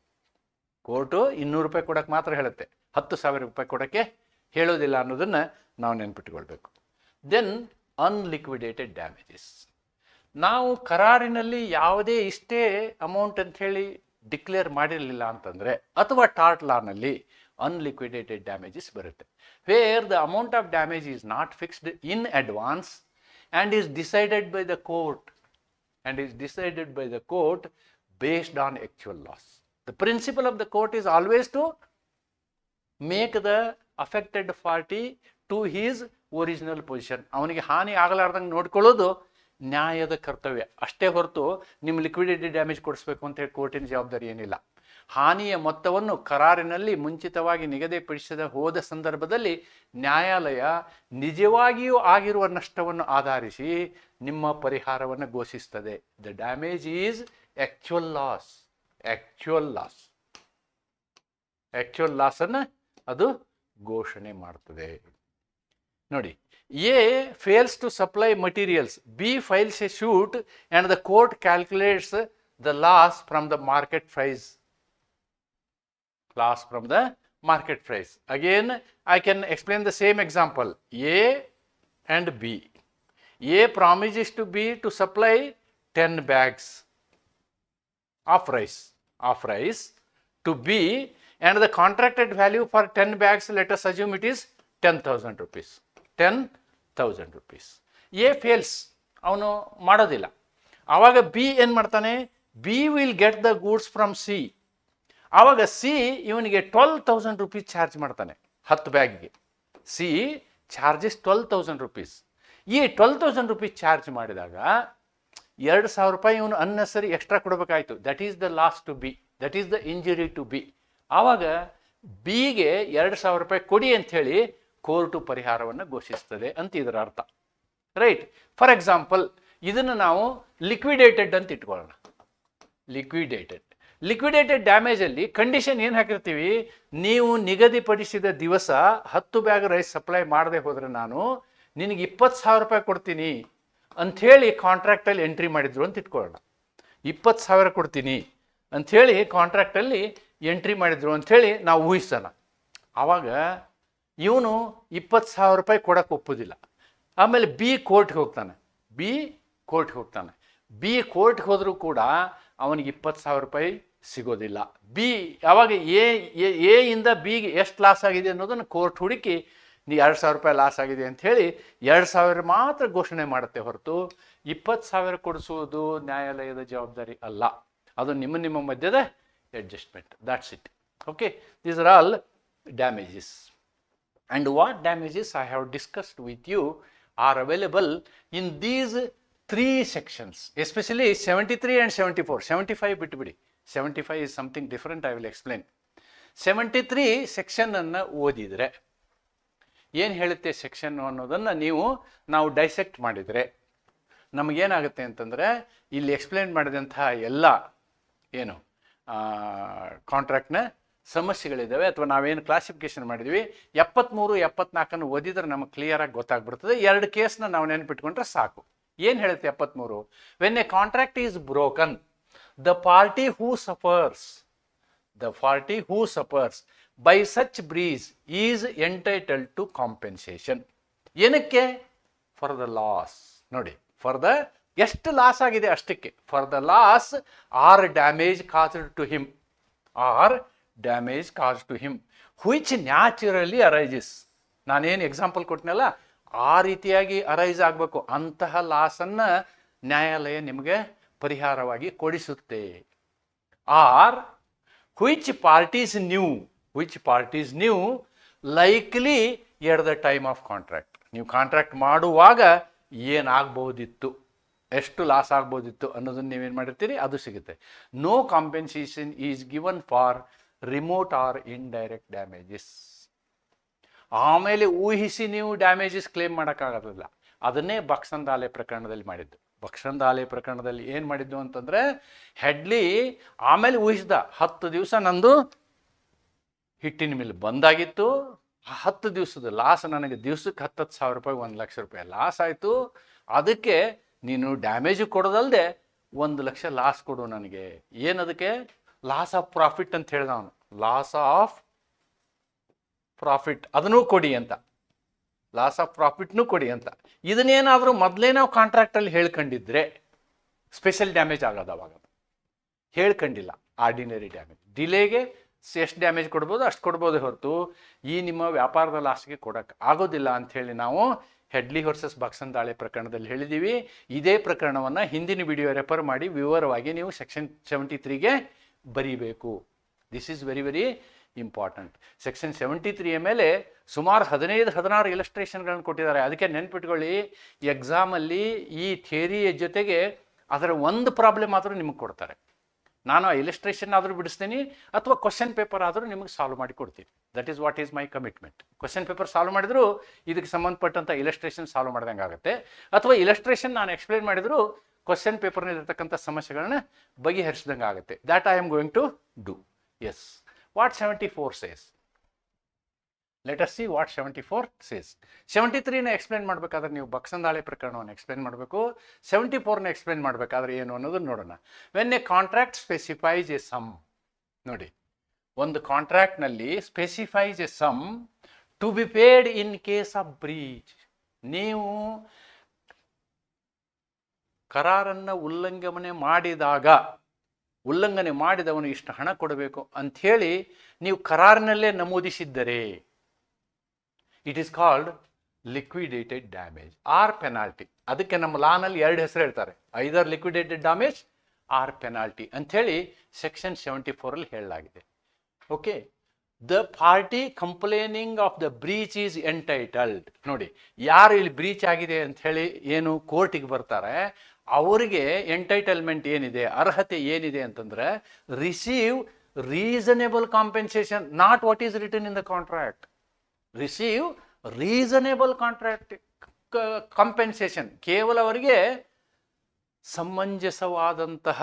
Speaker 1: ಕೋರ್ಟು ಇನ್ನೂರು ರೂಪಾಯಿ ಕೊಡೋಕ್ಕೆ ಮಾತ್ರ ಹೇಳುತ್ತೆ. ಹತ್ತು ಸಾವಿರ ರೂಪಾಯಿ ಕೊಡೋಕ್ಕೆ ಹೇಳೋದಿಲ್ಲ ಅನ್ನೋದನ್ನು ನಾವು ನೆನ್ಪಿಟ್ಕೊಳ್ಬೇಕು. ದೆನ್ ಅನ್ಲಿಕ್ವಿಡೇಟೆಡ್ ಡ್ಯಾಮೇಜಸ್ ನಾವು ಕರಾರಿನಲ್ಲಿ ಯಾವುದೇ ಇಷ್ಟೇ ಅಮೌಂಟ್ ಅಂತ ಹೇಳಿ ಡಿಕ್ಲೇರ್ ಮಾಡಿರಲಿಲ್ಲ ಅಂತಂದರೆ, ಅಥವಾ ಟಾರ್ಟ್ ಲಾನಲ್ಲಿ ಅನ್ಲಿಕ್ವಿಡೇಟೆಡ್ ಡ್ಯಾಮೇಜಸ್ ಬರುತ್ತೆ. Where the amount of damage is not fixed in advance and is decided by the court and is decided by the court based on actual loss. The principle of the court is always to make the affected party to his original position ಅವನಿಗೆ ಹಾನಿ ಆಗಲಾರ್ದಂಗೆ ನೋಡ್ಕೊಳ್ಳೋದು ನ್ಯಾಯದ ಕರ್ತವ್ಯ ಅಷ್ಟೇ ಹೊರತು ನಿಮ್ಮ liquidity damage ಕೊಡಿಸ್ಬೇಕು ಅಂತ ಹೇಳಿ ಕೋರ್ಟಿನ ಜವಾಬ್ದಾರಿ ಏನಿಲ್ಲ ಹಾನಿಯ ಮೊತ್ತವನ್ನು ಕರಾರಿನಲ್ಲಿ ಮುಂಚಿತವಾಗಿ ನಿಗದಿಪಡಿಸದ ಹೋದ ಸಂದರ್ಭದಲ್ಲಿ ನ್ಯಾಯಾಲಯ ನಿಜವಾಗಿಯೂ ಆಗಿರುವ ನಷ್ಟವನ್ನು ಆಧರಿಸಿ ನಿಮ್ಮ ಪರಿಹಾರವನ್ನು ಘೋಷಿಸ್ತದೆ the damage is actual loss actual loss actual ಲಾಸನ್ನು ಅದು ಘೋಷಣೆ ಮಾಡ್ತದೆ. ನೋಡಿ, A fails to supply materials B files a suit and the court calculates the loss from the market price loss from the market price. Again, I can explain the same example. A and B. A promises to B to supply 10 bags of rice, of rice to B and the contracted value for 10 bags, let us assume it is 10,000 rupees. 10,000 rupees. A fails. ಅವನು ಮಾಡೋದಿಲ್ಲ ಆವಾಗ B ಏನು ಮಾಡ್ತಾನೆ B will get the goods from C ಆವಾಗ C ಇವನಿಗೆ twelve thousand rupees charge ಮಾಡ್ತಾನೆ, ಹತ್ತು ಬ್ಯಾಗ್ಗೆ. C charges twelve thousand rupees ಈ ಟ್ವೆಲ್ ತೌಸಂಡ್ ರುಪೀಸ್ ಚಾರ್ಜ್ ಮಾಡಿದಾಗ ಎರಡು ಸಾವಿರ ರೂಪಾಯಿ ಇವನು unnecessary extra ಕೊಡಬೇಕಾಯ್ತು. That is the lost to B that is the injury to B ಆವಾಗ ಬಿಗೆ ಎರಡು ಸಾವಿರ ರೂಪಾಯಿ ಕೊಡಿ ಅಂಥೇಳಿ ಕೋರ್ಟು ಪರಿಹಾರವನ್ನು ಘೋಷಿಸ್ತದೆ ಅಂತ ಇದರ ಅರ್ಥ. ರೈಟ್ ಫಾರ್ ಎಕ್ಸಾಂಪಲ್ ಇದನ್ನು ನಾವು ಲಿಕ್ವಿಡೇಟೆಡ್ ಅಂತ ಇಟ್ಕೊಳ್ಳೋಣ. ಲಿಕ್ವಿಡೇಟೆಡ್ ಲಿಕ್ವಿಡೇಟೆಡ್ ಡ್ಯಾಮೇಜಲ್ಲಿ ಕಂಡೀಷನ್ ಏನು ಹಾಕಿರ್ತೀವಿ? ನೀವು ನಿಗದಿಪಡಿಸಿದ ದಿವಸ ಹತ್ತು ಬ್ಯಾಗ್ ರೈಸ್ ಸಪ್ಲೈ ಮಾಡದೆ ಹೋದರೆ ನಾನು ನಿನಗೆ ಇಪ್ಪತ್ತು ಸಾವಿರ ರೂಪಾಯಿ ಕೊಡ್ತೀನಿ ಅಂಥೇಳಿ ಕಾಂಟ್ರಾಕ್ಟಲ್ಲಿ ಎಂಟ್ರಿ ಮಾಡಿದ್ರು ಅಂತ ಇಟ್ಕೊಳ್ಳೋಣ. ಇಪ್ಪತ್ತು ಸಾವಿರ ಕೊಡ್ತೀನಿ ಅಂಥೇಳಿ ಕಾಂಟ್ರಾಕ್ಟಲ್ಲಿ ಎಂಟ್ರಿ ಮಾಡಿದ್ರು ಅಂಥೇಳಿ ನಾವು ಊಹಿಸೋಣ. ಆವಾಗ ಇವನು ಇಪ್ಪತ್ತು ಸಾವಿರ ರೂಪಾಯಿ ಕೊಡೋಕೆ ಒಪ್ಪೋದಿಲ್ಲ. ಆಮೇಲೆ ಬಿ ಕೋರ್ಟ್ಗೆ ಹೋಗ್ತಾನೆ. ಬಿ ಕೋರ್ಟ್ಗೆ ಹೋಗ್ತಾನೆ. ಬಿ ಕೋರ್ಟ್ಗೆ ಹೋದರೂ ಕೂಡ ಅವನಿಗೆ ಇಪ್ಪತ್ತು ಸಾವಿರ ರೂಪಾಯಿ ಸಿಗೋದಿಲ್ಲ. ಬಿ, ಯಾವಾಗ ಎ ಎ ಇಂದ ಬಿಗೆ ಎಷ್ಟು ಲಾಸ್ ಆಗಿದೆ ಅನ್ನೋದನ್ನು ಕೋರ್ಟ್ ಹುಡುಕಿ, ನೀ ಎರಡು ಸಾವಿರ ರೂಪಾಯಿ ಲಾಸ್ ಆಗಿದೆ ಅಂತ ಹೇಳಿ, ಎರಡು ಸಾವಿರ ಮಾತ್ರ ಘೋಷಣೆ ಮಾಡುತ್ತೆ ಹೊರತು, ಇಪ್ಪತ್ತು ಸಾವಿರ ಕೊಡಿಸುವುದು ನ್ಯಾಯಾಲಯದ ಜವಾಬ್ದಾರಿ ಅಲ್ಲ. ಅದು ನಿಮ್ಮ ನಿಮ್ಮ ಮಧ್ಯದ adjustment that's it okay these are all damages and what damages I have discussed with you are available in these three sections especially seventy three and seventy four seventy five ಬಿಟ್ಬಿಡಿ. 75 is something different, I will explain. 73 section ಅನ್ನು ಓದಿದರೆ ಏನು ಹೇಳುತ್ತೆ section ಅನ್ನೋದನ್ನು ನೀವು ನಾವು dissect ಮಾಡಿದರೆ ನಮಗೇನಾಗುತ್ತೆ ಅಂತಂದರೆ ಇಲ್ಲಿ ಎಕ್ಸ್ಪ್ಲೇನ್ ಮಾಡಿದಂತಹ ಎಲ್ಲ ಏನು ಕಾಂಟ್ರಾಕ್ಟ್ನ ಸಮಸ್ಯೆಗಳಿದ್ದಾವೆ ಅಥವಾ ನಾವೇನು ಕ್ಲಾಸಿಫಿಕೇಶನ್ ಮಾಡಿದ್ವಿ ಎಪ್ಪತ್ತ್ಮೂರು ಎಪ್ಪತ್ನಾಲ್ಕನ್ನು ಓದಿದ್ರೆ ನಮಗೆ ಕ್ಲಿಯರಾಗಿ ಗೊತ್ತಾಗ್ಬಿಡ್ತದೆ ಎರಡು ಕೇಸ್ನ ನಾವು ನೆನಪಿಟ್ಕೊಂಡ್ರೆ ಸಾಕು ಏನು ಹೇಳುತ್ತೆ ಎಪ್ಪತ್ತ್ಮೂರು when a contract is broken the party who suffers the party who suffers by such breeze is entitle to compensation ಏನಕ್ಕೆ? ಫಾರ್ ದ ಲಾಸ್ ನೋಡಿ ಫಾರ್ ದ ಎಷ್ಟು ಲಾಸ್ ಆಗಿದೆ ಅಷ್ಟಕ್ಕೆ. For the loss or damage caused to him or damage cause to him which naturally arises ನಾನೇನು example ಕೊಟ್ಟನಲ್ಲ ಆ ರೀತಿಯಾಗಿ arise ಆಗಬೇಕು. ಅಂತಹ ಲಾಸನ್ನು ನ್ಯಾಯಾಲಯ ನಿಮಗೆ ಪರಿಹಾರವಾಗಿ ಕೊಡಿಸುತ್ತೆ. Or, which parties knew which parties knew likely at the time of contract ನೀವು contract ಮಾಡುವಾಗ ಏನಾಗ್ಬೋದಿತ್ತು? ಎಷ್ಟು ಲಾಸ್ ಆಗ್ಬೋದಿತ್ತು ಅನ್ನೋದನ್ನು ನೀವೇನು ಮಾಡಿರ್ತೀರಿ? ಅದು ಸಿಗುತ್ತೆ. No compensation is given for remote or indirect damages ಆಮೇಲೆ ಊಹಿಸಿ ನೀವು ಡ್ಯಾಮೇಜಸ್ ಕ್ಲೇಮ್ ಮಾಡೋಕ್ಕಾಗೋದಿಲ್ಲ. ಅದನ್ನೇ ಬಕ್ಸಂದಾಲೆ ಪ್ರಕರಣದಲ್ಲಿ ಮಾಡಿದ್ದು. ಬಕ್ಸಂದಾಲೆ ಪ್ರಕರಣದಲ್ಲಿ ಏನು ಮಾಡಿದ್ದು ಅಂತಂದರೆ ಹೆಡ್ಲಿ ಆಮೇಲೆ ಊಹಿಸ್ದ ಹತ್ತು ದಿವಸ ನಂದು ಹಿಟ್ಟಿನ ಮೇಲೆ ಬಂದಾಗಿತ್ತು. ಹತ್ತು ದಿವಸದ ಲಾಸ್ ನನಗೆ ದಿವ್ಸಕ್ಕೆ ಹತ್ತತ್ತು ಸಾವಿರ ರೂಪಾಯಿ, ಒಂದು ಲಕ್ಷ ರೂಪಾಯಿ ಲಾಸ್ ಆಯಿತು. ಅದಕ್ಕೆ ನೀನು ಡ್ಯಾಮೇಜು ಕೊಡೋದಲ್ಲದೆ ಒಂದು ಲಕ್ಷ ಲಾಸ್ ಕೊಡು ನನಗೆ. ಏನದಕ್ಕೆ ಲಾಸ್ ಆಫ್ ಪ್ರಾಫಿಟ್ ಅಂತ ಹೇಳ್ದ ಅವನು. ಲಾಸ್ ಆಫ್ ಪ್ರಾಫಿಟ್ ಅದನ್ನೂ ಕೊಡಿ ಅಂತ. ಲಾಸ್ ಆಫ್ ಪ್ರಾಫಿಟ್ನೂ ಕೊಡಿ ಅಂತ. ಇದನ್ನೇನಾದರೂ ಮೊದಲೇ ನಾವು ಕಾಂಟ್ರಾಕ್ಟಲ್ಲಿ ಹೇಳ್ಕೊಂಡಿದ್ರೆ ಸ್ಪೆಷಲ್ ಡ್ಯಾಮೇಜ್ ಆಗೋದು ಅವಾಗ. ಹೇಳ್ಕೊಂಡಿಲ್ಲ ಆರ್ಡಿನರಿ ಡ್ಯಾಮೇಜ್ ಡಿಲೇಗೆ ಎಷ್ಟು ಡ್ಯಾಮೇಜ್ ಕೊಡ್ಬೋದು, ಅಷ್ಟು ಕೊಡ್ಬೋದು ಹೊರತು ಈ ನಿಮ್ಮ ವ್ಯಾಪಾರದ ಲಾಸ್ಗೆ ಕೊಡೋಕ್ಕೆ ಆಗೋದಿಲ್ಲ ಅಂಥೇಳಿ ನಾವು ಹೆಡ್ಲಿ ವರ್ಸಸ್ ಬಾಕ್ಸನ್ ದಾಳಿ ಪ್ರಕರಣದಲ್ಲಿ ಹೇಳಿದ್ದೀವಿ ಇದೇ ಪ್ರಕರಣವನ್ನು ಹಿಂದಿನ ವಿಡಿಯೋ ರೆಫರ್ ಮಾಡಿ ವಿವರವಾಗಿ ನೀವು ಸೆಕ್ಷನ್ ಸೆವೆಂಟಿ ತ್ರೀಗೆ ಬರೀಬೇಕು. This is very very important section seventy ತ್ರೀಯ ಮೇಲೆ ಸುಮಾರು ಹದಿನೈದು, ಹದಿನಾರು ಇಲಸ್ಟ್ರೇಷನ್ಗಳನ್ನು ಕೊಟ್ಟಿದ್ದಾರೆ. ಅದಕ್ಕೆ ನೆನ್ಪಿಟ್ಕೊಳ್ಳಿ ಎಕ್ಸಾಮಲ್ಲಿ ಈ ಥಿಯರಿಯ ಜೊತೆಗೆ ಅದರ ಒಂದು ಪ್ರಾಬ್ಲಮ್ ಆದರೂ ನಿಮಗೆ ಕೊಡ್ತಾರೆ. ನಾನು ಆ ಇಲಿಸ್ಟ್ರೇಷನ್ ಆದರೂ ಬಿಡಿಸ್ತೀನಿ, ಅಥವಾ ಕ್ವಶನ್ ಪೇಪರ್ ಆದರೂ ನಿಮಗೆ ಸಾಲ್ವ್ ಮಾಡಿ ಕೊಡ್ತೀನಿ. That is what is my commitment question paper solve ಮಾಡಿದ್ರು ಇದಕ್ಕೆ ಸಂಬಂಧಪಟ್ಟಂಥ ಇಲಸ್ಟ್ರೇಷನ್ ಸಾಲ್ವ್ ಮಾಡ್ದಂಗೆ ಆಗುತ್ತೆ. ಅಥವಾ ಇಲಸ್ಟ್ರೇಷನ್ ನಾನು ಎಕ್ಸ್ಪ್ಲೇನ್ ಮಾಡಿದ್ರು ಕ್ವಶನ್ ಪೇಪರ್ನಲ್ಲಿರ್ತಕ್ಕಂಥ ಸಮಸ್ಯೆಗಳನ್ನ ಬಗೆಹರಿಸಿದಂಗೆ ಆಗುತ್ತೆ. That I am going to do S seventy four says let us see what seventy four says seventy ತ್ರೀನ explain ಮಾಡಬೇಕಾದ್ರೆ ನೀವು ಬಕ್ಸಂದಾಳೆ ಪ್ರಕರಣವನ್ನು ಎಕ್ಸ್ಪ್ಲೇನ್ ಮಾಡಬೇಕು. ಸೆವೆಂಟಿ ಫೋರ್ನ ಎಕ್ಸ್ಪ್ಲೇನ್ ಮಾಡಬೇಕಾದ್ರೆ ಏನು ಅನ್ನೋದನ್ನು ನೋಡೋಣ. When a contract specifies a sum ನೋಡಿ. ಒಂದು ಕಾಂಟ್ರಾಕ್ಟ್ನಲ್ಲಿ specifies a sum to be paid in case of breach ನೀವು ಕರಾರನ್ನು ಉಲ್ಲಂಘನೆ ಮಾಡಿದಾಗ ಉಲ್ಲಂಘನೆ ಮಾಡಿದವನು ಇಷ್ಟು ಹಣ ಕೊಡಬೇಕು ಅಂಥೇಳಿ ನೀವು ಕರಾರಿನಲ್ಲೇ ನಮೂದಿಸಿದ್ದರೆ it is called liquidated damage or penalty ಅದಕ್ಕೆ ನಮ್ಮ ಲಾನಲ್ಲಿ ಎರಡು ಹೆಸರು ಹೇಳ್ತಾರೆ. Either liquidated damage or penalty ಅಂಥೇಳಿ ಸೆಕ್ಷನ್ ಸೆವೆಂಟಿ ಫೋರಲ್ಲಿ ಹೇಳಲಾಗಿದೆ. Okay the party complaining of the breach is entitled ನೋಡಿ, ಯಾರು ಇಲ್ಲಿ ಬ್ರೀಚ್ ಆಗಿದೆ ಅಂತ ಹೇಳಿ ಏನು ಕೋರ್ಟಿಗೆ ಬರ್ತಾರೆ? ಅವರಿಗೆ ಎಂಟೈಟಲ್ಮೆಂಟ್ ಏನಿದೆ, ಅರ್ಹತೆ ಏನಿದೆ ಅಂತಂದ್ರೆ receive reasonable compensation not what is return in the contract receive reasonable contract compensation ಕೇವಲ ಅವರಿಗೆ ಸಮಂಜಸವಾದಂತಹ,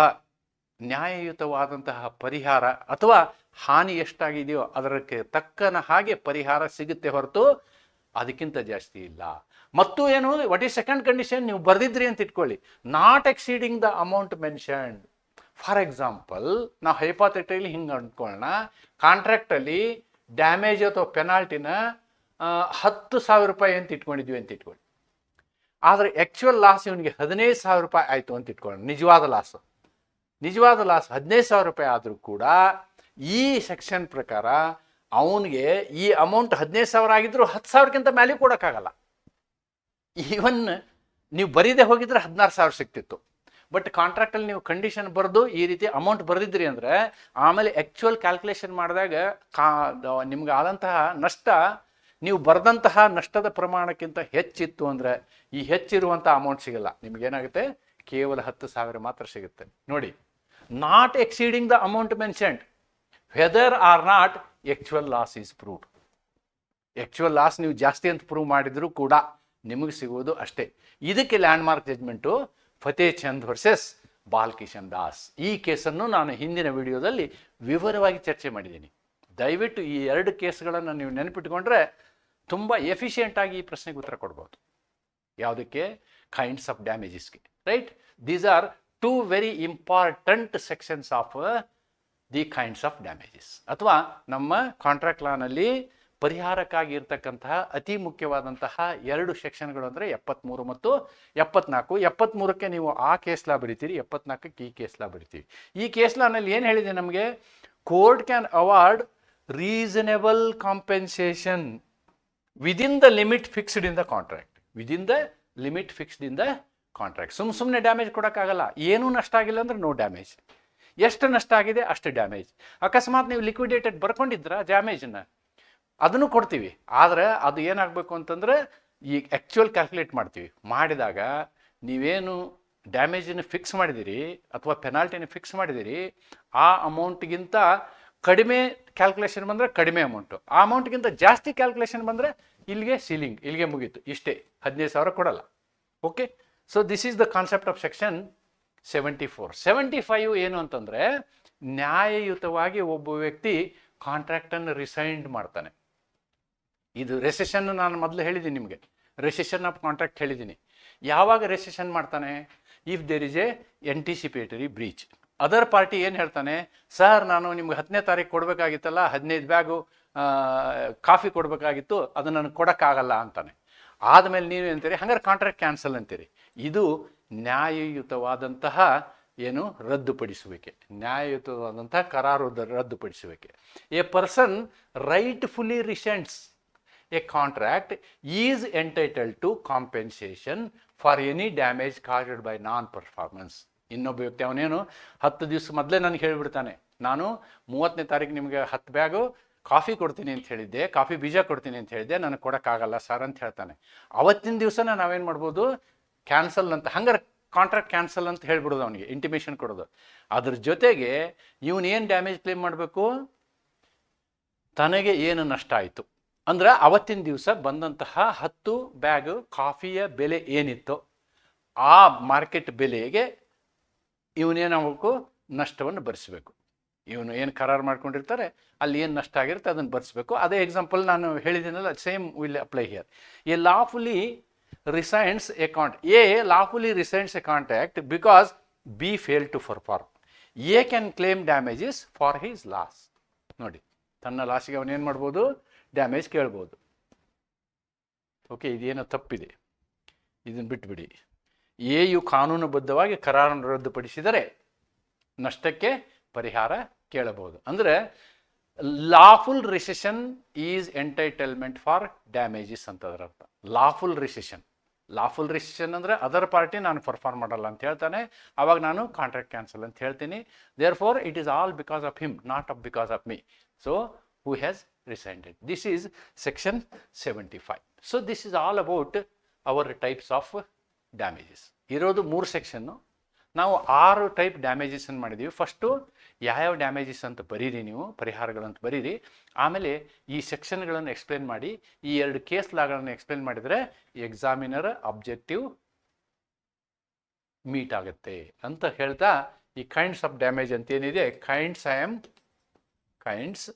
Speaker 1: ನ್ಯಾಯಯುತವಾದಂತಹ ಪರಿಹಾರ ಅಥವಾ ಹಾನಿ ಎಷ್ಟಾಗಿದೆಯೋ ಅದಕ್ಕೆ ತಕ್ಕನ ಹಾಗೆ ಪರಿಹಾರ ಸಿಗುತ್ತೆ ಹೊರತು ಅದಕ್ಕಿಂತ ಜಾಸ್ತಿ ಇಲ್ಲ. ಮತ್ತು ಏನು ವಾಟ್ ಈಸ್ ಸೆಕೆಂಡ್ ಕಂಡೀಷನ್ ನೀವು ಬರೆದಿದ್ರಿ ಅಂತ ಇಟ್ಕೊಳ್ಳಿ. Not exceeding the amount mentioned for example ನಾವು ಹೈಪಾಥೆಟಿಕಲಿ ಹಿಂಗೆ ಅಂದ್ಕೊಳ್ಳೋಣ ಕಾಂಟ್ರಾಕ್ಟಲ್ಲಿ ಡ್ಯಾಮೇಜ್ ಅಥವಾ ಪೆನಾಲ್ಟಿನ ಹತ್ತು ಸಾವಿರ ರೂಪಾಯಿ ಅಂತ ಇಟ್ಕೊಂಡಿದ್ವಿ ಅಂತ ಇಟ್ಕೊಳ್ಳಿ. ಆದರೆ ಆ್ಯಕ್ಚುಯಲ್ ಲಾಸ್ ಇವನಿಗೆ ಹದಿನೈದು ಸಾವಿರ ರೂಪಾಯಿ ಆಯಿತು ಅಂತ ಇಟ್ಕೊಳ್ಳೋಣ. ನಿಜವಾದ ಲಾಸ್ ನಿಜವಾದ ಲಾಸ್ ಹದಿನೈದು ಸಾವಿರ ರೂಪಾಯಿ ಆದರೂ ಕೂಡ ಈ ಸೆಕ್ಷನ್ ಪ್ರಕಾರ ಅವನಿಗೆ ಈ ಅಮೌಂಟ್ ಹದಿನೈದು ಸಾವಿರ ಆಗಿದ್ರು ಹತ್ತು ಸಾವಿರಕ್ಕಿಂತ ಮೇಲೆ ಕೊಡೋಕ್ಕಾಗಲ್ಲ. ಈವನ್ ನೀವು ಬರೀದೆ ಹೋಗಿದ್ರೆ ಹದಿನಾರು ಸಾವಿರ ಸಿಕ್ತಿತ್ತು. ಬಟ್ ಕಾಂಟ್ರಾಕ್ಟಲ್ಲಿ ನೀವು ಕಂಡೀಷನ್ ಬರೆದು ಈ ರೀತಿ ಅಮೌಂಟ್ ಬರೆದಿದ್ರಿ ಅಂದರೆ, ಆಮೇಲೆ ಆ್ಯಕ್ಚುಯಲ್ ಕ್ಯಾಲ್ಕುಲೇಷನ್ ಮಾಡಿದಾಗ ಕಾ ನಿಮ್ಗೆ ಆದಂತಹ ನಷ್ಟ, ನೀವು ಬರೆದಂತಹ ನಷ್ಟದ ಪ್ರಮಾಣಕ್ಕಿಂತ ಹೆಚ್ಚಿತ್ತು ಅಂದರೆ, ಈ ಹೆಚ್ಚಿರುವಂಥ ಅಮೌಂಟ್ ಸಿಗಲ್ಲ. ನಿಮ್ಗೇನಾಗುತ್ತೆ ಕೇವಲ ಹತ್ತು ಸಾವಿರ ಮಾತ್ರ ಸಿಗುತ್ತೆ. ನೋಡಿ not exceeding the amount mentioned whether or not actual loss is prove actual loss ನೀವು ಜಾಸ್ತಿ ಅಂತ ಪ್ರೂವ್ ಮಾಡಿದರೂ ಕೂಡ ನಿಮಗೆ ಸಿಗುವುದು ಅಷ್ಟೇ. ಇದಕ್ಕೆ landmark judgment Fateh Chand versus Balkishan Das. ಈ ಕೇಸನ್ನು ನಾನು ಹಿಂದಿನ ವಿಡಿಯೋದಲ್ಲಿ ವಿವರವಾಗಿ ಚರ್ಚೆ ಮಾಡಿದ್ದೀನಿ. ದಯವಿಟ್ಟು ಈ ಎರಡು ಕೇಸ್ಗಳನ್ನು ನೀವು ನೆನಪಿಟ್ಕೊಂಡ್ರೆ ತುಂಬ ಎಫಿಷಿಯೆಂಟಾಗಿ ಈ ಪ್ರಶ್ನೆಗೆ ಉತ್ತರ ಕೊಡ್ಬೋದು. ಯಾವುದಕ್ಕೆ? Kinds of ಡ್ಯಾಮೇಜಸ್ಗೆ right these are two very important sections of the kinds of damages ಅಥವಾ ನಮ್ಮ ಕಾಂಟ್ರಾಕ್ಟ್ ಲಾನಲ್ಲಿ ಪರಿಹಾರಕ್ಕಾಗಿ ಇರತಕ್ಕಂತಹ ಅತಿ ಮುಖ್ಯವಾದಂತಹ ಎರಡು ಸೆಕ್ಷನ್ಗಳು ಅಂದರೆ ಎಪ್ಪತ್ತ್ಮೂರು ಮತ್ತು ಎಪ್ಪತ್ನಾಲ್ಕು. ಎಪ್ಪತ್ತ್ಮೂರಕ್ಕೆ ನೀವು ಆ ಕೇಸ್ ಲಾ ಬರಿತೀರಿ, ಎಪ್ಪತ್ನಾಲ್ಕಕ್ಕೆ ಈ ಕೇಸ್ ಲಾ ಬರಿತೀವಿ ಈ ಕೇಸ್ಲಾನಲ್ಲಿ ಏನು ಹೇಳಿದೆ ನಮಗೆ? Court can award reasonable compensation within the limit fixed in the contract. Within the limit fixed in the contract. ಸುಮ್ಮ ಸುಮ್ಮನೆ ಡ್ಯಾಮೇಜ್ ಕೊಡೋಕ್ಕಾಗಲ್ಲ. ಏನೂ ನಷ್ಟ ಆಗಿಲ್ಲ ಅಂದ್ರೆ ನೋ ಡ್ಯಾಮೇಜ್. ಎಷ್ಟು ನಷ್ಟ ಆಗಿದೆ ಅಷ್ಟು ಡ್ಯಾಮೇಜ್. ಅಕಸ್ಮಾತ್ ನೀವು ಲಿಕ್ವಿಡೇಟೆಡ್ ಬರ್ಕೊಂಡಿದ್ರ ಡ್ಯಾಮೇಜನ್ನು? ಅದನ್ನು ಕೊಡ್ತೀವಿ. ಆದರೆ ಅದು ಏನಾಗಬೇಕು ಅಂತಂದ್ರೆ ಈಗ ಆ್ಯಕ್ಚುಯಲ್ ಕ್ಯಾಲ್ಕುಲೇಟ್ ಮಾಡ್ತೀವಿ. ಮಾಡಿದಾಗ ನೀವೇನು ಡ್ಯಾಮೇಜನ್ನು ಫಿಕ್ಸ್ ಮಾಡಿದಿರಿ ಅಥವಾ ಪೆನಾಲ್ಟಿನ ಫಿಕ್ಸ್ ಮಾಡಿದಿರಿ, ಆ ಅಮೌಂಟ್ಗಿಂತ ಕಡಿಮೆ ಕ್ಯಾಲ್ಕುಲೇಷನ್ ಬಂದರೆ ಕಡಿಮೆ ಅಮೌಂಟು ಆ ಅಮೌಂಟ್ಗಿಂತ ಜಾಸ್ತಿ ಕ್ಯಾಲ್ಕುಲೇಷನ್ ಬಂದರೆ ಇಲ್ಲಿಗೆ ಸೀಲಿಂಗ್ ಇಲ್ಲಿಗೆ ಮುಗೀತು. ಇಷ್ಟೇ. ಹದಿನೈದು ಸಾವಿರ ಕೊಡಲ್ಲ. Okay so this is the concept of section seventy four seventy five ಏನು ಅಂತಂದರೆ ನ್ಯಾಯಯುತವಾಗಿ ಒಬ್ಬ ವ್ಯಕ್ತಿ ಕಾಂಟ್ರಾಕ್ಟನ್ನು ರಿಸೈಂಡ್ ಮಾಡ್ತಾನೆ. ಇದು ರೆಸೆಷನ್ ನಾನು ಮೊದಲು ಹೇಳಿದ್ದೀನಿ ನಿಮಗೆ. ರೆಸೆಷನ್ ಆಫ್ ಕಾಂಟ್ರಾಕ್ಟ್ ಹೇಳಿದ್ದೀನಿ. ಯಾವಾಗ ರೆಸೆಷನ್ ಮಾಡ್ತಾನೆ? If there is a anticipatory breach other party ಏನು ಹೇಳ್ತಾನೆ? ಸರ್ ನಾನು ನಿಮ್ಗೆ ಹತ್ತನೇ ತಾರೀಕು ಕೊಡಬೇಕಾಗಿತ್ತಲ್ಲ, ಹದಿನೈದು ಬ್ಯಾಗು ಕಾಫಿ ಕೊಡಬೇಕಾಗಿತ್ತು ಅದು ನನಗೆ ಕೊಡೋಕ್ಕಾಗಲ್ಲ ಅಂತಾನೆ. ಆದಮೇಲೆ ನೀವು ಅಂತೀರಿ ಹಂಗಾರೆ ಕಾಂಟ್ರಾಕ್ಟ್ ಕ್ಯಾನ್ಸಲ್ ಅಂತೀರಿ. ಇದು ನ್ಯಾಯಯುತವಾದಂತಹ ಏನು? ರದ್ದುಪಡಿಸುವಿಕೆ. ನ್ಯಾಯಯುತವಾದಂತಹ ಕರಾರು ರದ್ದುಪಡಿಸುವಿಕೆ. A person rightfully rescinds a contract is entitle to compensation for any damage caused by non performance ಇನ್ನೊಬ್ಬ ವ್ಯಕ್ತಿ ಅವನೇನು, ಹತ್ತು ದಿವಸ ಮೊದಲೇ ನನಗೆ ಹೇಳಿಬಿಡ್ತಾನೆ, ನಾನು ಮೂವತ್ತನೇ ತಾರೀಕು ನಿಮಗೆ ಹತ್ತು ಬ್ಯಾಗು, ಕಾಫಿ ಕೊಡ್ತೀನಿ ಅಂತ ಹೇಳಿದ್ದೆ, ಕಾಫಿ ಬೀಜ ಕೊಡ್ತೀನಿ ಅಂತ ಹೇಳಿದ್ದೆ, ನನಗೆ ಕೊಡೋಕ್ಕಾಗಲ್ಲ ಸರ್ ಅಂತ ಹೇಳ್ತಾನೆ. ಅವತ್ತಿನ ದಿವಸನ ನಾವೇನು ಮಾಡ್ಬೋದು ಕ್ಯಾನ್ಸಲ್ ಅಂತ, ಹಂಗಾರೆ ಕಾಂಟ್ರಾಕ್ಟ್ ಕ್ಯಾನ್ಸಲ್ ಅಂತ ಹೇಳ್ಬಿಡೋದು ಅವನಿಗೆ ಇಂಟಿಮೇಷನ್ ಕೊಡೋದು. ಅದ್ರ ಜೊತೆಗೆ ಇವನೇನು ಡ್ಯಾಮೇಜ್ ಕ್ಲೇಮ್ ಮಾಡಬೇಕು? ತನಗೆ ಏನು ನಷ್ಟ ಆಯಿತು. ಅಂದ್ರೆ ಅವತ್ತಿನ ದಿವಸ ಬಂದಂತಹ ಹತ್ತು ಬ್ಯಾಗ್ ಕಾಫಿಯ ಬೆಲೆ ಏನಿತ್ತು ಆ ಮಾರ್ಕೆಟ್ ಬೆಲೆಗೆ ಇವನೇನಾಗಬೇಕು ನಷ್ಟವನ್ನು ಭರಿಸಬೇಕು. ಇವನು ಏನು ಕರಾರು ಮಾಡ್ಕೊಂಡಿರ್ತಾರೆ, ಅಲ್ಲಿ ಏನು ನಷ್ಟ ಆಗಿರುತ್ತೆ ಅದನ್ನು ಭರಿಸಬೇಕು. ಅದೇ ಎಕ್ಸಾಂಪಲ್ ನಾನು ಹೇಳಿದ್ದೀನಲ್ಲ same will apply here a lawfully resigns account can't a lawfully resigns a contact because B fail to perform A can claim damages for his loss ನೋಡಿ, ತನ್ನ ಲಾಸಿಗೆ ಅವನೇನು ಮಾಡ್ಬೋದು? ಡ್ಯಾಮೇಜ್ ಕೇಳ್ಬೋದು. ಓಕೆ ಇದೇನೋ ತಪ್ಪಿದೆ. ಇದನ್ನು ಬಿಟ್ಬಿಡಿ. ಎಯು ಕಾನೂನುಬದ್ಧವಾಗಿ ಕರಾರನ್ನು ರದ್ದುಪಡಿಸಿದರೆ ನಷ್ಟಕ್ಕೆ ಪರಿಹಾರ ಕೇಳಬಹುದು. ಅಂದರೆ lawful rescission is entitlement for damages ಅಂತ ಅದರ ಅರ್ಥ. ಲಾಫುಲ್ ರಿಸೆಷನ್ ಲಾಫುಲ್ ರಿಸೆಷನ್ ಅಂದರೆ ಅದರ್ ಪಾರ್ಟಿ ನಾನು ಪರ್ಫಾರ್ಮ್ ಮಾಡಲ್ಲ ಅಂತ ಹೇಳ್ತಾನೆ. ಅವಾಗ ನಾನು ಕಾಂಟ್ರಾಕ್ಟ್ ಕ್ಯಾನ್ಸಲ್ ಅಂತ ಹೇಳ್ತೀನಿ. Therefore it is all because of him not of because of me so who has resigned. Is section seventy five so this is all about our types of damages ಇರೋದು ಮೂರು section ನಾವು ಆರು type ಡ್ಯಾಮೇಜಸನ್ನು ಮಾಡಿದ್ದೀವಿ first ಯಾವ್ಯಾವ damages ಅಂತ ಬರೀರಿ ನೀವು ಪರಿಹಾರಗಳಂತ ಬರೀರಿ. ಆಮೇಲೆ ಈ ಸೆಕ್ಷನ್ಗಳನ್ನು ಎಕ್ಸ್ಪ್ಲೇನ್ ಮಾಡಿ. ಈ ಎರಡು ಕೇಸ್ ಲಾಗಳನ್ನು ಎಕ್ಸ್ಪ್ಲೇನ್ ಮಾಡಿದರೆ ಎಕ್ಸಾಮಿನರ್ ಅಬ್ಜೆಕ್ಟಿವ್ ಮೀಟ್ ಆಗುತ್ತೆ ಅಂತ ಹೇಳ್ತಾ ಈ ಕೈಂಡ್ಸ್ ಆಫ್ ಡ್ಯಾಮೇಜ್ ಅಂತ ಏನಿದೆ? Kinds I am kinds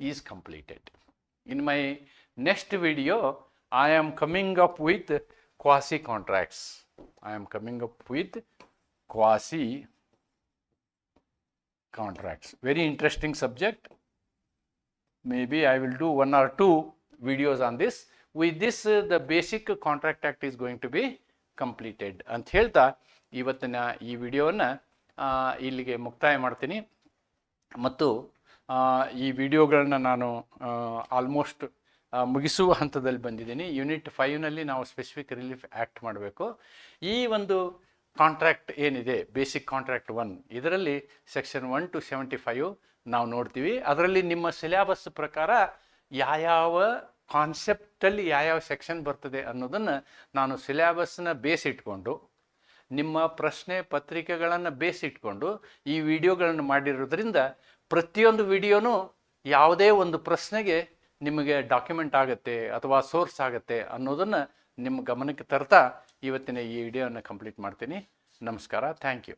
Speaker 1: Is completed in my next video I am coming up with quasi contracts. I am coming up with quasi contracts. Very interesting subject. Maybe I will do one or two videos on this. With this, uh, the basic contract act is going to be completed. ಅಂತ ಹೇಳ್ತಾ ಇವತ್ತಿನ ಈ ವಿಡಿಯೋವನ್ನು ಇಲ್ಲಿಗೆ ಮುಕ್ತಾಯ ಮಾಡ್ತೀನಿ ಮತ್ತು ಆ, ಈ ವಿಡಿಯೋಗಳನ್ನ ನಾನು ಆಲ್ಮೋಸ್ಟ್ ಮುಗಿಸುವ ಹಂತದಲ್ಲಿ ಬಂದಿದ್ದೀನಿ. ಯೂನಿಟ್ ಫೈವ್ನಲ್ಲಿ ನಾವು ಸ್ಪೆಸಿಫಿಕ್ ರಿಲೀಫ್ ಆ್ಯಕ್ಟ್ ಮಾಡಬೇಕು. ಈ ಒಂದು ಕಾಂಟ್ರಾಕ್ಟ್ ಏನಿದೆ ಬೇಸಿಕ್ ಕಾಂಟ್ರಾಕ್ಟ್ ಒನ್ ಇದರಲ್ಲಿ section one to seventy five ನಾವು ನೋಡ್ತೀವಿ. ಅದರಲ್ಲಿ ನಿಮ್ಮ ಸಿಲೆಬಸ್ ಪ್ರಕಾರ ಯಾವ್ಯಾವ ಕಾನ್ಸೆಪ್ಟಲ್ಲಿ ಯಾವ್ಯಾವ ಸೆಕ್ಷನ್ ಬರ್ತದೆ ಅನ್ನೋದನ್ನು ನಾನು ಸಿಲೆಬಸ್ನ ಬೇಸ್ ಇಟ್ಕೊಂಡು, ನಿಮ್ಮ ಪ್ರಶ್ನೆ ಪತ್ರಿಕೆಗಳನ್ನು ಬೇಸ್ ಇಟ್ಕೊಂಡು ಈ ವಿಡಿಯೋಗಳನ್ನು ಮಾಡಿರೋದ್ರಿಂದ ಪ್ರತಿಯೊಂದು ವಿಡಿಯೋನೂ ಯಾವುದೇ ಒಂದು ಪ್ರಶ್ನೆಗೆ ನಿಮಗೆ ಡಾಕ್ಯುಮೆಂಟ್ ಆಗುತ್ತೆ ಅಥವಾ ಸೋರ್ಸ್ ಆಗುತ್ತೆ ಅನ್ನೋದನ್ನು ನಿಮ್ಮ ಗಮನಕ್ಕೆ ತರ್ತಾ ಇವತ್ತಿನ ಈ ವಿಡಿಯೋನ ಕಂಪ್ಲೀಟ್ ಮಾಡ್ತೀನಿ. ನಮಸ್ಕಾರ. Thank you.